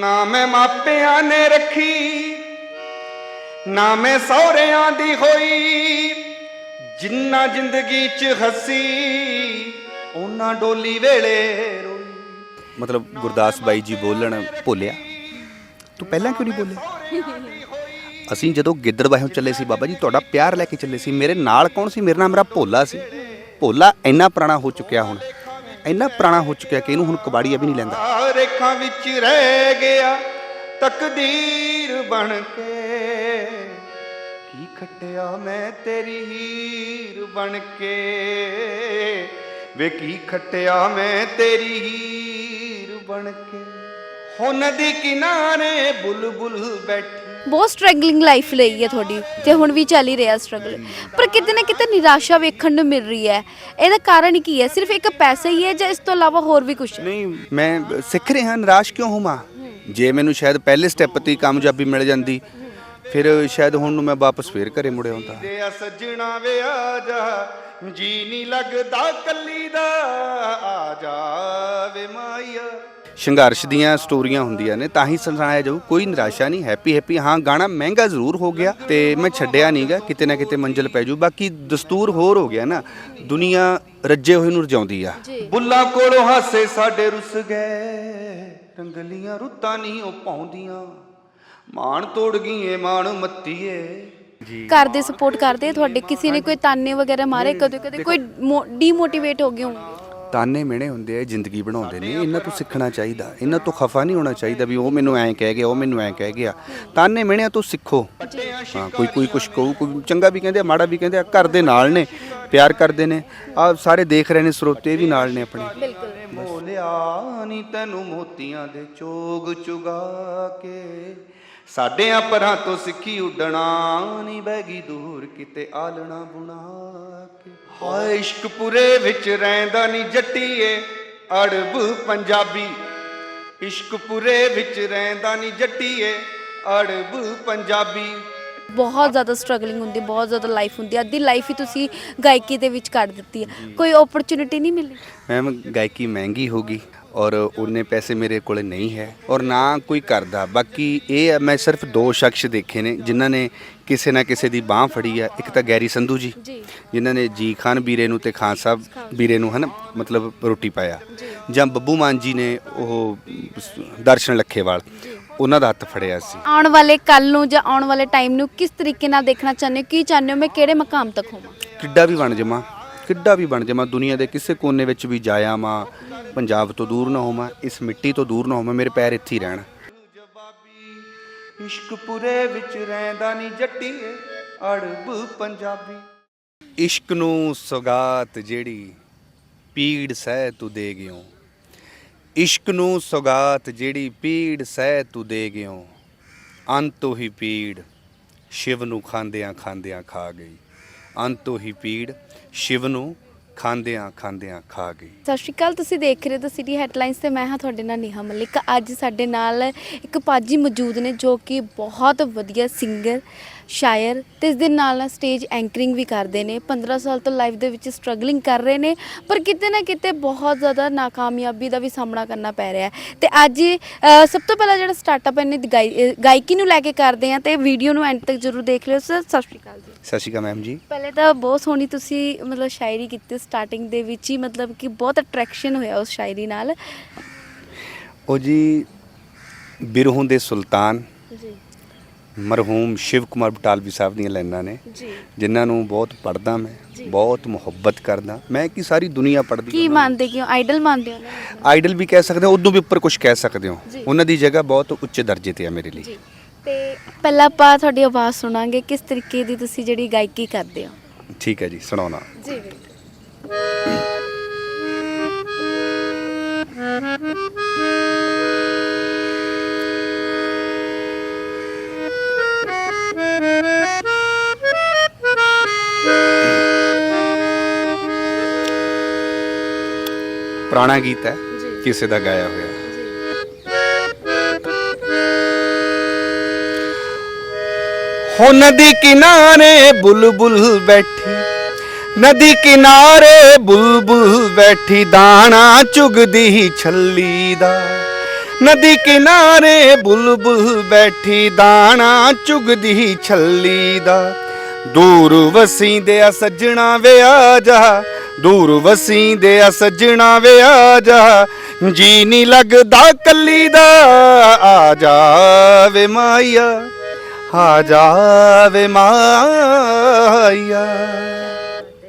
ਨਾ ਮਾਪਿਆਂ ਨੇ ਰੱਖੀ ਨਾ ਸਹੁਰਿਆਂ ਦੀ ਹੋਈ ਜਿੰਨਾ ਜ਼ਿੰਦਗੀ 'ਚ ਹੱਸੀ ਉਹਨਾਂ ਡੋਲੀ ਵੇਲੇ ਰੋਈ। ਮਤਲਬ ਗੁਰਦਾਸ ਬਾਈ ਜੀ ਬੋਲਣ ਭੁੱਲਿਆ? ਤੂੰ ਪਹਿਲਾਂ ਕਿਉਂ ਨਹੀਂ ਬੋਲਿਆ? ਅਸੀਂ ਜਦੋਂ ਗਿੱਦੜਬਾਹੋਂ ਚੱਲੇ ਸੀ ਬਾਬਾ ਜੀ, ਤੁਹਾਡਾ ਪਿਆਰ ਲੈ ਕੇ ਚੱਲੇ ਸੀ। ਮੇਰੇ ਨਾਲ ਕੌਣ ਸੀ? ਮੇਰਾ ਨਾਮ ਮੇਰਾ ਭੋਲਾ ਸੀ। ਭੋਲਾ ਇੰਨਾ ਪੁਰਾਣਾ ਹੋ ਚੁੱਕਿਆ ਹੁਣ। ਇੰਨਾ ਪੁਰਾਣਾ ਹੋ ਚੁੱਕਿਆ ਕਿ ਇਹਨੂੰ ਹੁਣ ਕਬਾੜੀਆ ਵੀ ਨਹੀਂ ਲੈਂਦਾ। ਆ ਰੇਖਾਂ ਵਿੱਚ ਰਹਿ ਗਿਆ ਤਕਦੀਰ ਬਣ ਕੇ। ਕੀ ਖੱਟਿਆ ਮੈਂ ਤੇਰੀ ਹੀਰ ਬਣ ਕੇ? ਵੇ ਕੀ ਖੱਟਿਆ ਮੈਂ ਤੇਰੀ ਹੀਰ ਬਣ ਕੇ? ਹੁਣ ਨਦੀ ਕਿਨਾਰੇ ਬੁਲਬੁਲ ਬੈਠੀ ਬਹੁਤ ਸਟਰਗਲਿੰਗ ਲਾਈਫ ਲਈ ਹੈ ਤੁਹਾਡੀ ਤੇ ਹੁਣ ਵੀ ਚੱਲ ਹੀ ਰਿਹਾ ਸਟਰਗਲ ਪਰ ਕਿਤੇ ਨਾ ਕਿਤੇ ਨਿਰਾਸ਼ਾ ਵੇਖਣ ਨੂੰ ਮਿਲ ਰਹੀ ਹੈ। ਇਹਦਾ ਕਾਰਨ ਕੀ ਹੈ? ਸਿਰਫ ਇੱਕ ਪੈਸਾ ਹੀ ਹੈ ਜਾਂ ਇਸ ਤੋਂ ਇਲਾਵਾ ਹੋਰ ਵੀ ਕੁਝ ਹੈ? ਨਹੀਂ ਮੈਂ ਸਿੱਖ ਰਿਹਾ ਨਿਰਾਸ਼ ਕਿਉਂ ਹੋਵਾਂ? ਜੇ ਮੈਨੂੰ ਸ਼ਾਇਦ ਪਹਿਲੇ ਸਟੈਪ ਤੇ ਹੀ ਕਾਮਯਾਬੀ ਮਿਲ ਜਾਂਦੀ ਫਿਰ ਸ਼ਾਇਦ ਹੁਣ ਨੂੰ ਮੈਂ ਵਾਪਸ ਫੇਰ ਘਰੇ ਮੁੜਿਆ ਹੁੰਦਾ ਦੇ ਆ ਸੱਜਣਾ ਵੇ ਆ ਜਾ ਜੀ ਨਹੀਂ ਲੱਗਦਾ ਕੱਲੀ ਦਾ ਆ ਜਾ ਵੇ ਮਾਇਆ। ਸੰਘਰਸ਼ ਦੀਆਂ ਸਟੋਰੀਆਂ ਹੁੰਦੀਆਂ ਨੇ ਤਾਂ ਹੀ ਸੁਣਾਇਆ ਜਾਊ। ਕੋਈ ਨਿਰਾਸ਼ਾ ਨਹੀਂ ਹੈਪੀ ਹੈਪੀ ਹਾਂ ਗਾਣਾ ਮਹਿੰਗਾ ਜ਼ਰੂਰ ਹੋ ਗਿਆ ਤੇ ਮੈਂ ਛੱਡਿਆ ਨਹੀਂਗਾ ਕਿਤੇ ਨਾ ਕਿਤੇ ਮੰਜ਼ਿਲ ਪੈ ਜੂ ਬਾਕੀ ਦਸਤੂਰ ਹੋਰ ਹੋ ਗਿਆ ਨਾ ਦੁਨੀਆ ਰੱਜੇ ਹੋਏ ਨੂੰ ਰਜਾਉਂਦੀ ਆ। ਬੁੱਲਾਂ ਕੋਲੋਂ ਹਾਸੇ ਸਾਡੇ ਰੁੱਸ ਗਏ ਰੰਗਲੀਆਂ ਰੁੱਤਾਂ ਨਹੀਂ ਉਹ ਪਾਉਂਦੀਆਂ। ਮਾਣ ਤੋੜ ਗਈਏ ਮਾਣ ਮੱਤੀਏ। ਘਰ ਦੇ ਸਪੋਰਟ ਕਰਦੇ ਆ ਤੁਹਾਡੇ? ਕਿਸੇ ਨੇ ਕੋਈ ਤਾਨੇ ਵਗੈਰਾ ਮਾਰੇ? ਕਦੇ ਕਦੇ ਕੋਈ ਡੀਮੋਟੀਵੇਟ ਹੋ ਗਏ ਹੋਣਗੇ? ਤਾਨੇ ਮਿਹਣੇ ਹੁੰਦੇ ਆ ਇਹ ਜ਼ਿੰਦਗੀ ਬਣਾਉਂਦੇ ਨੇ ਇਹਨਾਂ ਤੋਂ ਸਿੱਖਣਾ ਚਾਹੀਦਾ ਇਹਨਾਂ ਤੋਂ ਖਫਾ ਨਹੀਂ ਹੋਣਾ ਚਾਹੀਦਾ ਵੀ ਉਹ ਮੈਨੂੰ ਐਂ ਕਹਿ ਗਿਆ ਉਹ ਮੈਨੂੰ ਐਂ ਕਹਿ ਗਿਆ। ਤਾਨੇ ਮਿਹਣਿਆਂ ਤੋਂ ਸਿੱਖੋ। ਹਾਂ ਕੋਈ ਕੋਈ ਕੁਛ ਕਹੂ ਕੋਈ ਚੰਗਾ ਵੀ ਕਹਿੰਦੇ ਆ ਮਾੜਾ ਵੀ ਕਹਿੰਦੇ ਆ ਘਰ ਦੇ ਨਾਲ ਨੇ ਪਿਆਰ ਕਰਦੇ ਨੇ। ਆ ਸਾਰੇ ਦੇਖ ਰਹੇ ਨੇ ਸਰੋਤੇ ਵੀ ਨਾਲ ਨੇ ਆਪਣੇ। ਬਿਲਕੁਲ। ਮੋਲਿਆ ਨੀ ਤੈਨੂੰ ਮੋਤੀਆਂ ਦੇ ਚੋਗ ਚੁਗਾ ਕੇ ਸਾਡਿਆਂ ਪਰਾਂ ਤੋਂ ਸਿੱਖੀ ਉਡਣਾ ਨਹੀਂ ਬੈਗੀ ਦੂਰ ਕਿਤੇ ਆਲਣਾ ਬੁਣਾ ਕੇ। ਹਾਏ ਇਸ਼ਕਪੁਰੇ ਵਿੱਚ ਰਹਿੰਦਾ ਨਹੀਂ ਜੱਟੀਏ ਅੜਬ ਪੰਜਾਬੀ। ਇਸ਼ਕਪੁਰੇ ਵਿੱਚ ਰਹਿੰਦਾ ਨਹੀਂ ਜੱਟੀਏ ਅੜਬ ਪੰਜਾਬੀ। ਬਹੁਤ ਜ਼ਿਆਦਾ ਸਟਰਗਲਿੰਗ ਹੁੰਦੀ ਬਹੁਤ ਜ਼ਿਆਦਾ ਲਾਈਫ ਹੁੰਦੀ ਅੱਧੀ ਲਾਈਫ ਹੀ ਤੁਸੀਂ ਗਾਇਕੀ ਦੇ ਵਿੱਚ ਕੱਢ ਦਿੱਤੀ ਹੈ। ਕੋਈ ਓਪਰਚੁਨਿਟੀ ਨਹੀਂ ਮਿਲੀ? ਮੈਮ ਗਾਇਕੀ ਮਹਿੰਗੀ ਹੋਗੀ ਔਰ ਉਹਨੇ ਪੈਸੇ ਮੇਰੇ ਕੋਲੇ ਨਹੀਂ ਹੈ ਔਰ ਨਾ ਕੋਈ ਕਰਦਾ। ਬਾਕੀ ਇਹ ਹੈ ਮੈਂ ਸਿਰਫ ਦੋ ਸ਼ਖਸ ਦੇਖੇ ਨੇ ਜਿਨ੍ਹਾਂ ਨੇ ਕਿਸੇ ਨਾ ਕਿਸੇ ਦੀ ਬਾਹ ਫੜੀ ਆ। ਇੱਕ ਤਾਂ ਗੈਰੀ ਸੰਧੂ ਜੀ ਜੀ। ਜਿਨ੍ਹਾਂ ਨੇ ਜੀ ਖਾਨ ਵੀਰੇ ਨੂੰ ਤੇ ਖਾਨ ਸਾਹਿਬ ਵੀਰੇ ਨੂੰ ਹਨ ਮਤਲਬ ਰੋਟੀ ਪਾਇਆ। ਜਾਂ। ਬੱਬੂ ਮਾਨ ਜੀ ਨੇ ਉਹ ਦਰਸ਼ਨ ਲੱਖੇਵਾਲ ਉਹਨਾਂ ਦਾ ਹੱਥ ਫੜਿਆ ਸੀ। ਆਉਣ ਵਾਲੇ ਕੱਲ ਨੂੰ ਜਾਂ ਆਉਣ ਵਾਲੇ ਟਾਈਮ ਨੂੰ ਕਿਸ ਤਰੀਕੇ ਨਾਲ ਦੇਖਣਾ ਚਾਹੁੰਦੇ ਹੋ? ਕੀ ਚਾਹੁੰਦੇ ਹੋ? ਮੈਂ ਕਿਹੜੇ ਮਕਾਮ ਤੱਕ ਹੋਵਾਂ? ਕਿੱਡਾ ਵੀ ਬਣ ਜਾਵਾਂ ਕਿੱਡਾ ਵੀ ਬਣ ਜਾਵਾਂ ਦੁਨੀਆ ਦੇ ਕਿਸੇ ਕੋਨੇ ਵਿੱਚ ਵੀ ਜਾਇਆ ਮਾਂ ਪੰਜਾਬ ਤੋਂ ਦੂਰ ਨਾ ਹੋਵਾਂ ਇਸ ਮਿੱਟੀ ਤੋਂ ਦੂਰ ਨਾ ਹੋਵਾਂ ਮੇਰੇ ਪੈਰ ਇੱਥੇ ਹੀ ਰਹਿਣ। ਜਵਾਬੀ ਇਸ਼ਕ ਪੁਰੇ ਵਿੱਚ ਰਹਿੰਦਾ ਨੀ ਜੱਟੀਏ ਅੜਬ ਪੰਜਾਬੀ। ਇਸ਼ਕ ਨੂੰ ਸੌਗਾਤ ਜਿਹੜੀ ਪੀੜ ਸਹਿ ਤੂੰ ਦੇ ਗਿਓ। ਇਸ਼ਕ ਨੂੰ ਸੌਗਾਤ ਜਿਹੜੀ ਪੀੜ ਸਹਿ ਤੂੰ ਦੇ ਗਿਓ। ਅੰਤੋਂ ਹੀ ਪੀੜ ਸ਼ਿਵ ਨੂੰ ਖਾਂਦਿਆਂ ਖਾਂਦਿਆਂ ਖਾ ਗਈ। ਅੰਤੋਂ ਹੀ ਪੀੜ ਸ਼ਿਵ ਨੂੰ ਖਾਂਦਿਆਂ ਖਾਂਦਿਆਂ ਖਾ ਗਈ। ਸਤਿ ਸ਼੍ਰੀ ਅਕਾਲ, ਤੁਸੀਂ ਦੇਖ ਰਹੇ ਹੋ ਸਿਟੀ ਹੈਡਲਾਈਨਸ ਤੇ ਮੈਂ ਹਾਂ ਤੁਹਾਡੇ ਨਾਲ ਨੇਹਾ ਮਲਿਕ। ਅੱਜ ਸਾਡੇ ਨਾਲ ਇੱਕ ਪਾਜੀ ਮੌਜੂਦ ਨੇ ਜੋ ਕਿ ਬਹੁਤ ਵਧੀਆ ਸਿੰਗਰ ਸ਼ਾਇਰ ਤੇ ਇਸ ਦੇ ਨਾਲ ਨਾਲ ਸਟੇਜ ਐਂਕਰਿੰਗ ਵੀ ਕਰਦੇ ਨੇ। 15 ਸਾਲ ਤੋਂ ਲਾਈਫ ਦੇ ਵਿੱਚ ਸਟਰਗਲਿੰਗ ਕਰ ਰਹੇ ਨੇ ਪਰ ਕਿਤੇ ਨਾ ਕਿਤੇ ਬਹੁਤ ਜ਼ਿਆਦਾ ਨਾਕਾਮਯਾਬੀ ਦਾ ਵੀ ਸਾਹਮਣਾ ਕਰਨਾ ਪੈ ਰਿਹਾ ਹੈ। ਤੇ ਅੱਜ ਅ, ਸਭ ਤੋਂ ਪਹਿਲਾਂ ਜਿਹੜਾ ਸਟਾਰਟਅਪ ਇਹਨੇ ਗਾਈ- ਅ, ਗਾਇਕੀ ਨੂੰ ਲੈ ਕੇ ਕਰਦੇ ਆ ਤੇ ਵੀਡੀਓ ਨੂੰ ਐਂਡ ਤੱਕ ਜਰੂਰ ਦੇਖ ਲਿਓ। ਸਰ ਸਤਿ ਸ਼੍ਰੀ ਅਕਾਲ ਜੀ। ਸਤਿ ਸ਼੍ਰੀ ਅਕਾਲ ਮੈਮ ਜੀ। ਪਹਿਲੇ ਤਾਂ ਬਹੁਤ ਸੋਹਣੀ ਤੁਸੀਂ ਮਤਲਬ ਸ਼ਾਇਰੀ ਕੀਤੀ ਸਟਾਰਟਿੰਗ ਦੇ ਵਿੱਚ ਹੀ ਮਤਲਬ ਕਿ ਬਹੁਤ ਅਟਰੈਕਸ਼ਨ ਹੋਇਆ ਉਸ ਸ਼ਾਇਰੀ ਨਾਲ। ਉਹ ਜੀ ਬਿਰਹੋਂ ਦੇ ਸੁਲਤਾਨ ਜੀ। ਮਰਹੂਮ ਸ਼ਿਵ ਕੁਮਾਰ ਬਟਾਲਵੀ ਸਾਹਿਬ ਦੀਆਂ ਲਾਈਨਾਂ ਨੇ ਜੀ। ਜਿਨ੍ਹਾਂ ਨੂੰ ਬਹੁਤ ਪੜਦਾ ਮੈਂ। ਬਹੁਤ ਮੁਹੱਬਤ ਕਰਦਾ। ਮੈਂ ਕੀ ਸਾਰੀ ਦੁਨੀਆ ਪੜਦੀ ਕੀ ਮੰਨਦੇ ਕਿਉਂ? ਆਈਡਲ ਮੰਨਦੇ ਹੋ? ਆਈਡਲ ਵੀ ਕਹਿ ਸਕਦੇ ਹੋ ਉਦੋਂ ਵੀ ਉੱਪਰ ਕੁਝ ਕਹਿ ਸਕਦੇ ਹੋ। ਉਹਨਾਂ ਦੀ ਜਗ੍ਹਾ ਬਹੁਤ ਉੱਚੇ ਦਰਜੇ ਤੇ ਆ ਮੇਰੇ ਲਈ। ਤੇ ਪਹਿਲਾਂ ਆਪਾਂ ਤੁਹਾਡੀ ਆਵਾਜ਼ ਸੁਣਾਂਗੇ ਕਿਸ ਤਰੀਕੇ ਦੀ ਤੁਸੀਂ ਜਿਹੜੀ ਗਾਇਕੀ ਕਰਦੇ ਹੋ? ਠੀਕ ਹੈ ਜੀ ਸੁਣਾਉਣਾ। ਜੀ। ਪੁਰਾਣਾ ਗੀਤ ਹੈ। ਕਿਸੇ ਦਾ ਗਾਇਆ ਹੋਇਆ। ਹੋ ਨਦੀ ਕਿਨਾਰੇ ਬੁਲਬੁਲ ਬੈਠੀ ਨਦੀ ਕਿਨਾਰੇ ਬੁਲਬੁਲ ਬੈਠੀ ਦਾਣਾ ਚੁਗਦੀ ਛੱਲੀ ਦਾ। ਨਦੀ ਕਿਨਾਰੇ ਬੁਲਬੁਲ ਬੈਠੀ ਦਾਣਾ ਚੁਗਦੀ ਛੱਲੀ ਦਾ। ਦੂਰ ਵਸੀਂਦੇ ਆ ਸੱਜਣਾ ਵੇ ਆ ਜਾ ਦੂਰ ਵਸੀਂਦੇ ਆ ਸੱਜਣਾ ਵੇ ਆ ਜਾ ਜੀ ਨਹੀਂ ਲੱਗਦਾ ਕੱਲੀ ਦਾ ਆ ਜਾ ਵੇ ਮਾਇਆ ਆ ਜਾ ਵੇ ਮਾਇਆ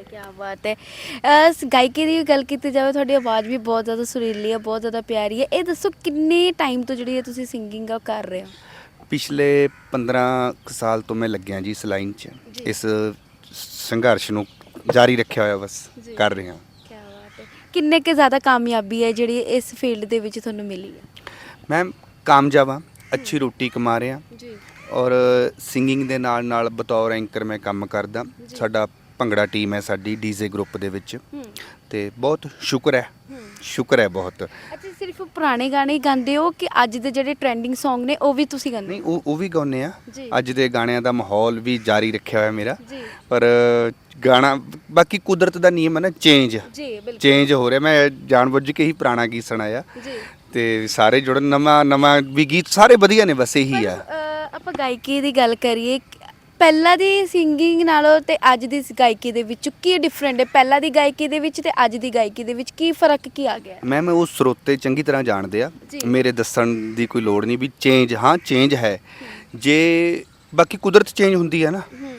ਕੀ ਬਾਤ ਹੈ। ਅਹ, ਸ ਗਾਇਕੀ ਦੀ ਗੱਲ ਕੀਤੀ ਜਾਵੇ ਤੁਹਾਡੀ ਆਵਾਜ਼ ਵੀ ਬਹੁਤ ਜ਼ਿਆਦਾ ਸੁਰੀਲੀ ਹੈ ਬਹੁਤ ਜ਼ਿਆਦਾ ਪਿਆਰੀ ਹੈ। ਇਹ ਦੱਸੋ ਕਿੰਨੇ ਟਾਈਮ ਤੋਂ ਜਿਹੜੀ ਹੈ ਤੁਸੀਂ ਸਿੰਗਿੰਗ ਕਰ ਰਹੇ ਹੋ? ਪਿਛਲੇ 15 ਕੁ ਸਾਲ ਤੋਂ ਮੈਂ ਲੱਗਿਆ ਜੀ ਇਸ ਲਾਈਨ 'ਚ। ਇਸ ਸੰਘਰਸ਼ ਨੂੰ ਜਾਰੀ ਰੱਖਿਆ ਹੋਇਆ ਬਸ ਜੀ। ਕਰ ਰਿਹਾ ਕੀ ਬਾਤ ਹੈ। ਕਿੰਨੇ ਕੁ ਜ਼ਿਆਦਾ ਕਾਮਯਾਬੀ ਹੈ ਜਿਹੜੀ ਇਸ ਫੀਲਡ ਦੇ ਵਿੱਚ ਤੁਹਾਨੂੰ ਮਿਲੀ ਹੈ? ਮੈਂ ਕਾਮਯਾਬ ਹਾਂ। ਅੱਛੀ ਰੋਟੀ ਕਮਾ ਰਿਹਾ ਜੀ। ਔਰ ਸਿੰਗਿੰਗ ਦੇ ਨਾਲ ਨਾਲ ਬਤੌਰ ਐਂਕਰ ਮੈਂ ਕੰਮ ਕਰਦਾ। ਜੀ। ਸਾਡਾ ਭੰਗੜਾ ਟੀਮ ਹੈ ਸਾਡੀ ਡੀਜ਼ੇ ਗਰੁੱਪ ਦੇ ਵਿੱਚ। ਹੂੰ। ਤੇ ਬਹੁਤ ਸ਼ੁਕਰ ਹੈ। ਹੂੰ। ਸ਼ੁਕਰ ਹੈ ਬਹੁਤ। ਅੱਛਾ ਸਿਰਫ ਪੁਰਾਣੇ ਗਾਣੇ ਹੀ ਗਾਉਂਦੇ ਹੋ ਕਿ ਅੱਜ ਦੇ ਜਿਹੜੇ ਟ੍ਰੈਂਡਿੰਗ Song ਨੇ ਉਹ ਵੀ ਤੁਸੀਂ ਗਾਉਂਦੇ ਨਹੀਂ ਉਹ ਉਹ ਵੀ ਗਾਉਂਦੇ ਆ ਜੀ। ਅੱਜ ਦੇ ਗਾਣਿਆਂ ਦਾ ਮਾਹੌਲ ਵੀ ਜਾਰੀ ਰੱਖਿਆ ਹੋਇਆ ਮੇਰਾ। ਜੀ। ਪਰ ਗਾਣਾ ਬਾਕੀ ਕੁਦਰਤ ਦਾ ਨਿਯਮ ਹੈ ਨਾ ਚੇਂਜ ਜੀ ਬਿਲਕੁਲ। ਚੇਂਜ ਹੋ ਰਿਹਾ। ਮੈਂ ਜਾਣਬੁੱਝ ਕੇ ਹੀ ਪੁਰਾਣਾ ਗੀਤ ਸੁਣਾਇਆ। ਜੀ। ਤੇ ਸਾਰੇ ਜੁੜਨ ਨਵਾਂ ਨਵਾਂ ਵੀ ਗੀਤ ਸਾਰੇ ਵਧੀਆ ਨੇ ਬਸ ਇਹੀ ਆ। ਅਹ, ਆਪਾਂ ਗਾਇਕੀ ਦੀ ਗੱਲ ਕਰੀਏ ਪਹਿਲਾਂ ਦੀ ਸਿੰਗਿੰਗ ਨਾਲੋਂ ਤੇ ਅੱਜ ਦੀ ਗਾਇਕੀ ਦੇ ਵਿੱਚ ਕੀ ਡਿਫਰੈਂਟ ਹੈ? ਪਹਿਲਾਂ ਦੀ ਗਾਇਕੀ ਦੇ ਵਿੱਚ ਤੇ ਅੱਜ ਦੀ ਗਾਇਕੀ ਦੇ ਵਿੱਚ ਕੀ ਫ਼ਰਕ ਕੀ ਆ ਗਿਆ? ਮੈਂ ਮੈਂ ਉਸ ਸਰੋਤੇ ਚੰਗੀ ਤਰ੍ਹਾਂ ਜਾਣਦੇ ਆ। ਜੀ। ਮੇਰੇ ਦੱਸਣ ਦੀ ਕੋਈ ਲੋੜ ਨਹੀਂ ਵੀ ਚੇਂਜ ਹਾਂ ਚੇਂਜ ਹੈ। ਜੇ ਬਾਕੀ ਕੁਦਰਤ ਚੇਂਜ ਹੁੰਦੀ ਹੈ ਨਾ ਹੂੰ।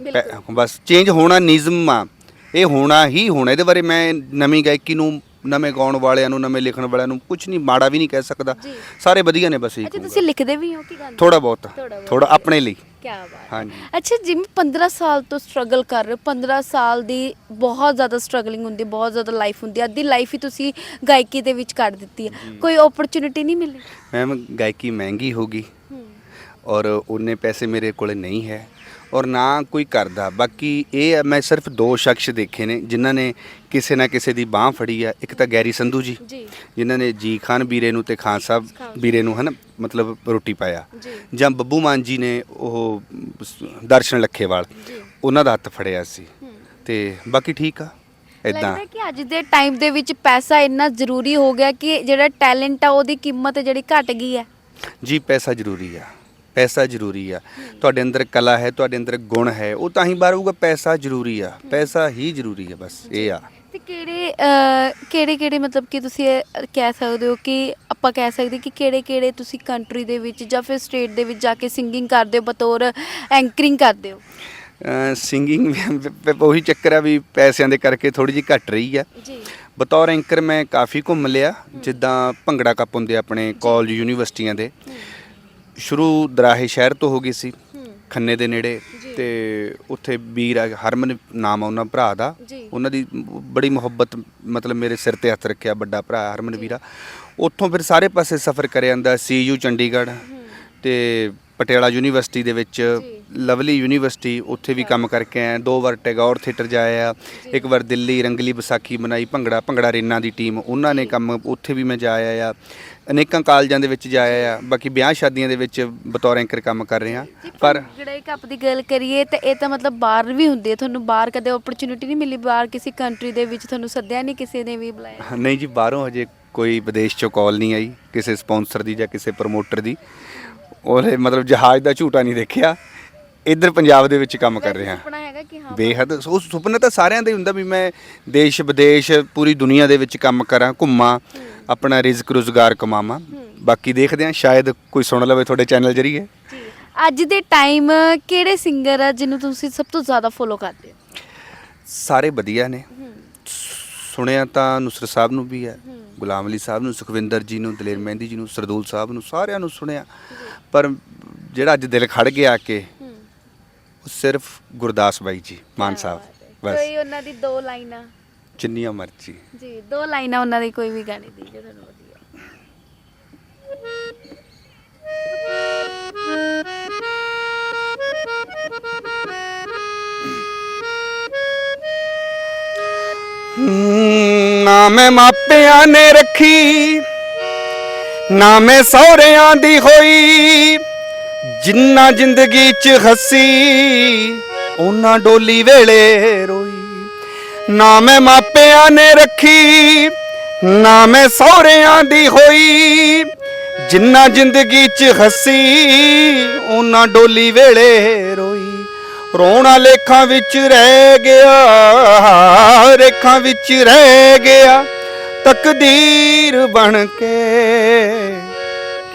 ਪੈ- ਬਸ ਚੇਂਜ ਹੋਣਾ ਨਿਯਮ ਆ। ਇਹ ਹੋਣਾ ਹੀ ਹੋਣਾ। ਇਹਦੇ ਬਾਰੇ ਮੈਂ ਨਵੀਂ ਗਾਇਕੀ ਨੂੰ ਨਵੇਂ ਗਾਉਣ ਵਾਲਿਆਂ ਨੂੰ ਨਵੇਂ ਲਿਖਣ ਵਾਲਿਆਂ ਨੂੰ ਕੁਝ ਨਹੀਂ ਮਾੜਾ ਵੀ ਨਹੀਂ ਕਹਿ ਸਕਦਾ। ਸਾਰੇ ਵਧੀਆ ਨੇ ਬਸ ਇਹ ਅੱਛਾ ਤੁਸੀਂ ਲਿਖਦੇ ਵੀ ਹੋ ਕਿ ਗਾਉਂਦੇ ਥੋੜਾ ਬਹੁਤ ਥੋੜਾ ਆਪਣੇ ਲਈ। ਕੀ ਬਾਤ ਹਾਂਜੀ। ਅੱਛਾ ਜਿਵੇਂ 15 ਸਾਲ ਤੋਂ ਸਟਰਗਲ ਕਰ ਰਹੇ 15 ਸਾਲ ਦੀ ਬਹੁਤ ਜ਼ਿਆਦਾ ਸਟਰਗਲਿੰਗ ਹੁੰਦੀ ਬਹੁਤ ਜ਼ਿਆਦਾ ਲਾਈਫ ਹੁੰਦੀ ਅੱਧੀ ਲਾਈਫ ਹੀ ਤੁਸੀਂ ਗਾਇਕੀ ਦੇ ਵਿੱਚ ਕੱਢ ਦਿੱਤੀ ਹੈ। ਕੋਈ ਓਪਰਚ्युनिटी ਨਹੀਂ ਮਿਲੀ? ਮੈਮ ਗਾਇਕੀ ਮਹਿੰਗੀ ਹੋਗੀ ਔਰ ਉਹਨੇ ਪੈਸੇ ਮੇਰੇ ਕੋਲੇ ਨਹੀਂ ਹੈ। ਔਰ ਨਾ ਕੋਈ ਕਰਦਾ। ਬਾਕੀ ਇਹ ਮੈਂ ਸਿਰਫ ਦੋ ਸ਼ਖਸ ਦੇਖੇ ਨੇ ਜਿਨ੍ਹਾਂ ਨੇ ਕਿਸੇ ਨਾ ਕਿਸੇ ਦੀ ਬਾਹ ਫੜੀ ਆ। ਇੱਕ ਤਾਂ ਗੈਰੀ ਸੰਧੂ ਜੀ ਜਿਨ੍ਹਾਂ ਨੇ ਜੀ ਖਾਨ ਵੀਰੇ ਨੂੰ ਤੇ ਖਾਨ ਸਾਹਿਬ। ਵੀਰੇ ਨੂੰ ਹਨ ਮਤਲਬ ਰੋਟੀ ਪਾਇਆ। ਜੀ। ਬੱਬੂ ਮਾਨ ਜੀ ਨੇ ਉਹ ਦਰਸ਼ਨ ਲੱਖੇਵਾਲ ਉਹਨਾਂ ਦਾ ਹੱਥ ਫੜਿਆ ਸੀ। ਤੇ ਬਾਕੀ ਠੀਕ ਆ ਇਦਾਂ ਲੱਗਦਾ ਕਿ ਅੱਜ ਦੇ ਟਾਈਮ ਦੇ ਵਿੱਚ ਪੈਸਾ ਇੰਨਾ ਜ਼ਰੂਰੀ ਹੋ ਗਿਆ ਕਿ ਜਿਹੜਾ ਟੈਲੈਂਟ ਆ ਉਹਦੀ ਕੀਮਤ ਜਿਹੜੀ ਘਟ ਗਈ ਹੈ। ਜੀ ਪੈਸਾ ਜ਼ਰੂਰੀ ਆ। ਪੈਸਾ ਜ਼ਰੂਰੀ ਆ। ਤੁਹਾਡੇ ਅੰਦਰ ਕਲਾ ਹੈ ਤੁਹਾਡੇ ਅੰਦਰ ਗੁਣ ਹੈ ਉਹ ਤਾਂ ਹੀ ਬਾਹਰ ਆਊਗਾ ਪੈਸਾ ਜ਼ਰੂਰੀ ਆ। ਪੈਸਾ ਹੀ ਜ਼ਰੂਰੀ ਆ ਬਸ ਇਹ ਆ। ਤੇ ਕਿਹੜੇ ਕਿਹੜੇ ਕਿਹੜੇ ਮਤਲਬ ਕਿ ਤੁਸੀਂ ਇਹ ਕਹਿ ਸਕਦੇ ਹੋ ਕਿ ਆਪਾਂ ਕਹਿ ਸਕਦੇ ਕਿ ਕਿਹੜੇ ਕਿਹੜੇ ਤੁਸੀਂ ਕੰਟਰੀ ਦੇ ਵਿੱਚ ਜਾਂ ਫਿਰ ਸਟੇਟ ਦੇ ਵਿੱਚ ਜਾ ਕੇ ਸਿੰਗਿੰਗ ਕਰਦੇ ਹੋ ਬਤੌਰ ਐਂਕਰਿੰਗ ਕਰਦੇ ਹੋ? ਸਿੰਗਿੰਗ ਉਹੀ ਚੱਕਰ ਆ ਵੀ ਪੈਸਿਆਂ ਦੇ ਕਰਕੇ ਥੋੜੀ ਜਿਹੀ ਘਟ ਰਹੀ ਆ। ਜੀ। ਬਤੌਰ ਐਂਕਰ ਮੈਂ ਕਾਫੀ ਘੁੰਮ ਲਿਆ ਜਿੱਦਾਂ ਭੰਗੜਾ ਕੱਪ ਹੁੰਦੇ ਆਪਣੇ ਕਾਲਜ ਯੂਨੀਵਰਸਿਟੀਆਂ ਦੇ। ਸ਼ੁਰੂ ਦਰਾਹੇ ਸ਼ਹਿਰ ਤੋਂ ਹੋ ਗਈ ਸੀ ਖੰਨੇ ਦੇ ਨੇੜੇ। ਤੇ ਉੱਥੇ ਵੀਰ ਹਰਮਨ ਨਾਮ ਆ ਉਹਨਾਂ ਭਰਾ ਦਾ। ਉਹਨਾਂ ਦੀ ਬੜੀ ਮੁਹੱਬਤ ਮਤਲਬ ਮੇਰੇ ਸਿਰ ਤੇ ਹੱਥ ਰੱਖਿਆ ਵੱਡਾ ਭਰਾ ਹਰਮਨ ਵੀਰਾ। ਉੱਥੋਂ ਫਿਰ ਸਾਰੇ ਪਾਸੇ ਸਫ਼ਰ ਕਰਿਆ ਜਾਂਦਾ ਸੀਯੂ ਚੰਡੀਗੜ੍ਹ ਤੇ ਪਟਿਆਲਾ ਯੂਨੀਵਰਸਿਟੀ ਦੇ ਵਿੱਚ ਲਵਲੀ ਯੂਨੀਵਰਸਿਟੀ ਉੱਥੇ ਵੀ ਕੰਮ ਕਰਕੇ ਆਇਆ। ਦੋ ਵਾਰ ਟੈਗੋਰ ਥੀਏਟਰ ਜਾਇਆ ਇੱਕ ਵਾਰ ਦਿੱਲੀ ਰੰਗਲੀ ਵਿਸਾਖੀ ਮਨਾਈ ਭੰਗੜਾ ਭੰਗੜਾ ਰੇਨਾ ਦੀ ਟੀਮ ਉਹਨਾਂ ਨੇ ਕੰਮ ਉੱਥੇ ਵੀ ਮੈਂ ਜਾ ਆਇਆ ਆ। ਅਨੇਕਾਂ ਕਾਲਜਾਂ ਦੇ ਵਿੱਚ ਜਾਇਆ ਆ ਬਾਕੀ ਵਿਆਹ ਸ਼ਾਦੀਆਂ ਦੇ ਵਿੱਚ ਬਤੌਰ ਐਂਕਰ ਕੰਮ ਕਰ ਰਹੇ ਆ। ਪਰ ਜਿਹੜਾ ਕੱਪ ਦੀ ਗੱਲ ਕਰੀਏ ਤਾਂ ਇਹ ਤਾਂ ਮਤਲਬ ਬਾਹਰ ਵੀ ਹੁੰਦੀ ਹੈ ਤੁਹਾਨੂੰ ਬਾਹਰ ਕਦੇ ਓਪਰਚੁਨਿਟੀ ਨਹੀਂ ਮਿਲੀ ਬਾਹਰ ਕਿਸੇ ਕੰਟਰੀ ਦੇ ਵਿੱਚ ਤੁਹਾਨੂੰ ਸੱਦਿਆ ਨਹੀਂ ਕਿਸੇ ਨੇ ਵੀ ਬੁਲਾਇਆ? ਨਹੀਂ ਜੀ ਬਾਹਰੋਂ ਹਜੇ ਕੋਈ ਵਿਦੇਸ਼ ਚੋਂ ਕਾਲ ਨਹੀਂ ਆਈ ਕਿਸੇ ਸਪਾਂਸਰ ਦੀ ਜਾਂ ਕਿਸੇ ਪ੍ਰੋਮੋਟਰ ਦੀ। ਉਹਨੇ ਮਤਲਬ ਜਹਾਜ਼ ਦਾ ਝੂਟਾ ਨਹੀਂ ਦੇਖਿਆ ਇੱਧਰ ਪੰਜਾਬ ਦੇ ਵਿੱਚ ਕੰਮ ਕਰ ਰਿਹਾ। ਸੁਪਨਾ ਹੈਗਾ ਕਿ ਬੇਹੱਦ ਉਹ ਸੁਪਨਾ ਤਾਂ ਸਾਰਿਆਂ ਦਾ ਹੀ ਹੁੰਦਾ ਵੀ ਮੈਂ ਦੇਸ਼ ਵਿਦੇਸ਼ ਪੂਰੀ ਦੁਨੀਆ ਦੇ ਵਿੱਚ ਕੰਮ ਕਰਾਂ ਘੁੰਮਾਂ। ਆਪਣਾ ਰਿਜ਼ਕ ਰੁਜ਼ਗਾਰ ਕਮਾਵਾਂ। ਬਾਕੀ ਦੇਖਦੇ ਹਾਂ ਸ਼ਾਇਦ ਕੋਈ ਸੁਣ ਲਵੇ ਤੁਹਾਡੇ ਚੈਨਲ ਜਰੀਏ। ਅੱਜ ਦੇ ਟਾਈਮ ਕਿਹੜੇ ਸਿੰਗਰ ਆ ਜਿਹਨੂੰ ਤੁਸੀਂ ਸਭ ਤੋਂ ਜ਼ਿਆਦਾ ਫੋਲੋ ਕਰਦੇ ਹੋ? ਸਾਰੇ ਵਧੀਆ ਨੇ। ਸੁਣਿਆ ਤਾਂ ਨੁਸਰਤ ਸਾਹਿਬ ਨੂੰ ਵੀ ਹੈ। ਗੁਲਾਮ ਅਲੀ ਸਾਹਿਬ ਨੂੰ ਸੁਖਵਿੰਦਰ ਜੀ ਨੂੰ ਦਲੇਰ ਮਹਿੰਦੀ ਜੀ ਨੂੰ ਸਰਦੂਲ ਸਾਹਿਬ ਨੂੰ ਸਾਰਿਆਂ ਨੂੰ ਸੁਣਿਆ। ਪਰ ਜਿਹੜਾ ਅੱਜ ਦਿਲ ਖੜ ਗਿਆ ਕਿ ਉਹ ਸਿਰਫ ਗੁਰਦਾਸ ਬਾਈ ਜੀ ਮਾਨ ਸਾਹਿਬ। ਬਸ। ਕੋਈ ਉਹਨਾਂ ਦੀ ਦੋ ਲਾਈਨਾਂ। ਜਿੰਨੀਆਂ ਮਰਜ਼ੀ। ਜੀ ਦੋ ਲਾਈਨਾਂ ਉਹਨਾਂ ਦੀ ਕੋਈ ਵੀ ਗਾਣੇ ਦੀ ਜੋ ਤੁਹਾਨੂੰ ਵਧੀਆ ਨਾ ਮੈਂ ਮਾਪਿਆਂ ਨੇ ਰੱਖੀ ਨਾ ਮੈਂ ਸਹੁਰਿਆਂ ਦੀ ਹੋਈ ਜਿੰਨਾ ਜ਼ਿੰਦਗੀ 'ਚ ਹੱਸੀ ਉਹਨਾਂ ਡੋਲੀ ਵੇਲੇ ਨਾ ਮੈਂ ਮਾਪਿਆਂ ਨੇ ਰੱਖੀ ਨਾ ਮੈਂ ਸਹੁਰਿਆਂ ਦੀ ਹੋਈ। ਜਿੰਨਾ ਜ਼ਿੰਦਗੀ 'ਚ ਹੱਸੀ ਉਹਨਾਂ ਡੋਲੀ ਵੇਲੇ ਰੋਈ। ਰੋਣਾ ਲੇਖਾਂ ਵਿੱਚ ਰਹਿ ਗਿਆ, ਰੇਖਾਂ ਵਿੱਚ ਰਹਿ ਗਿਆ, ਤਕਦੀਰ ਬਣ ਕੇ।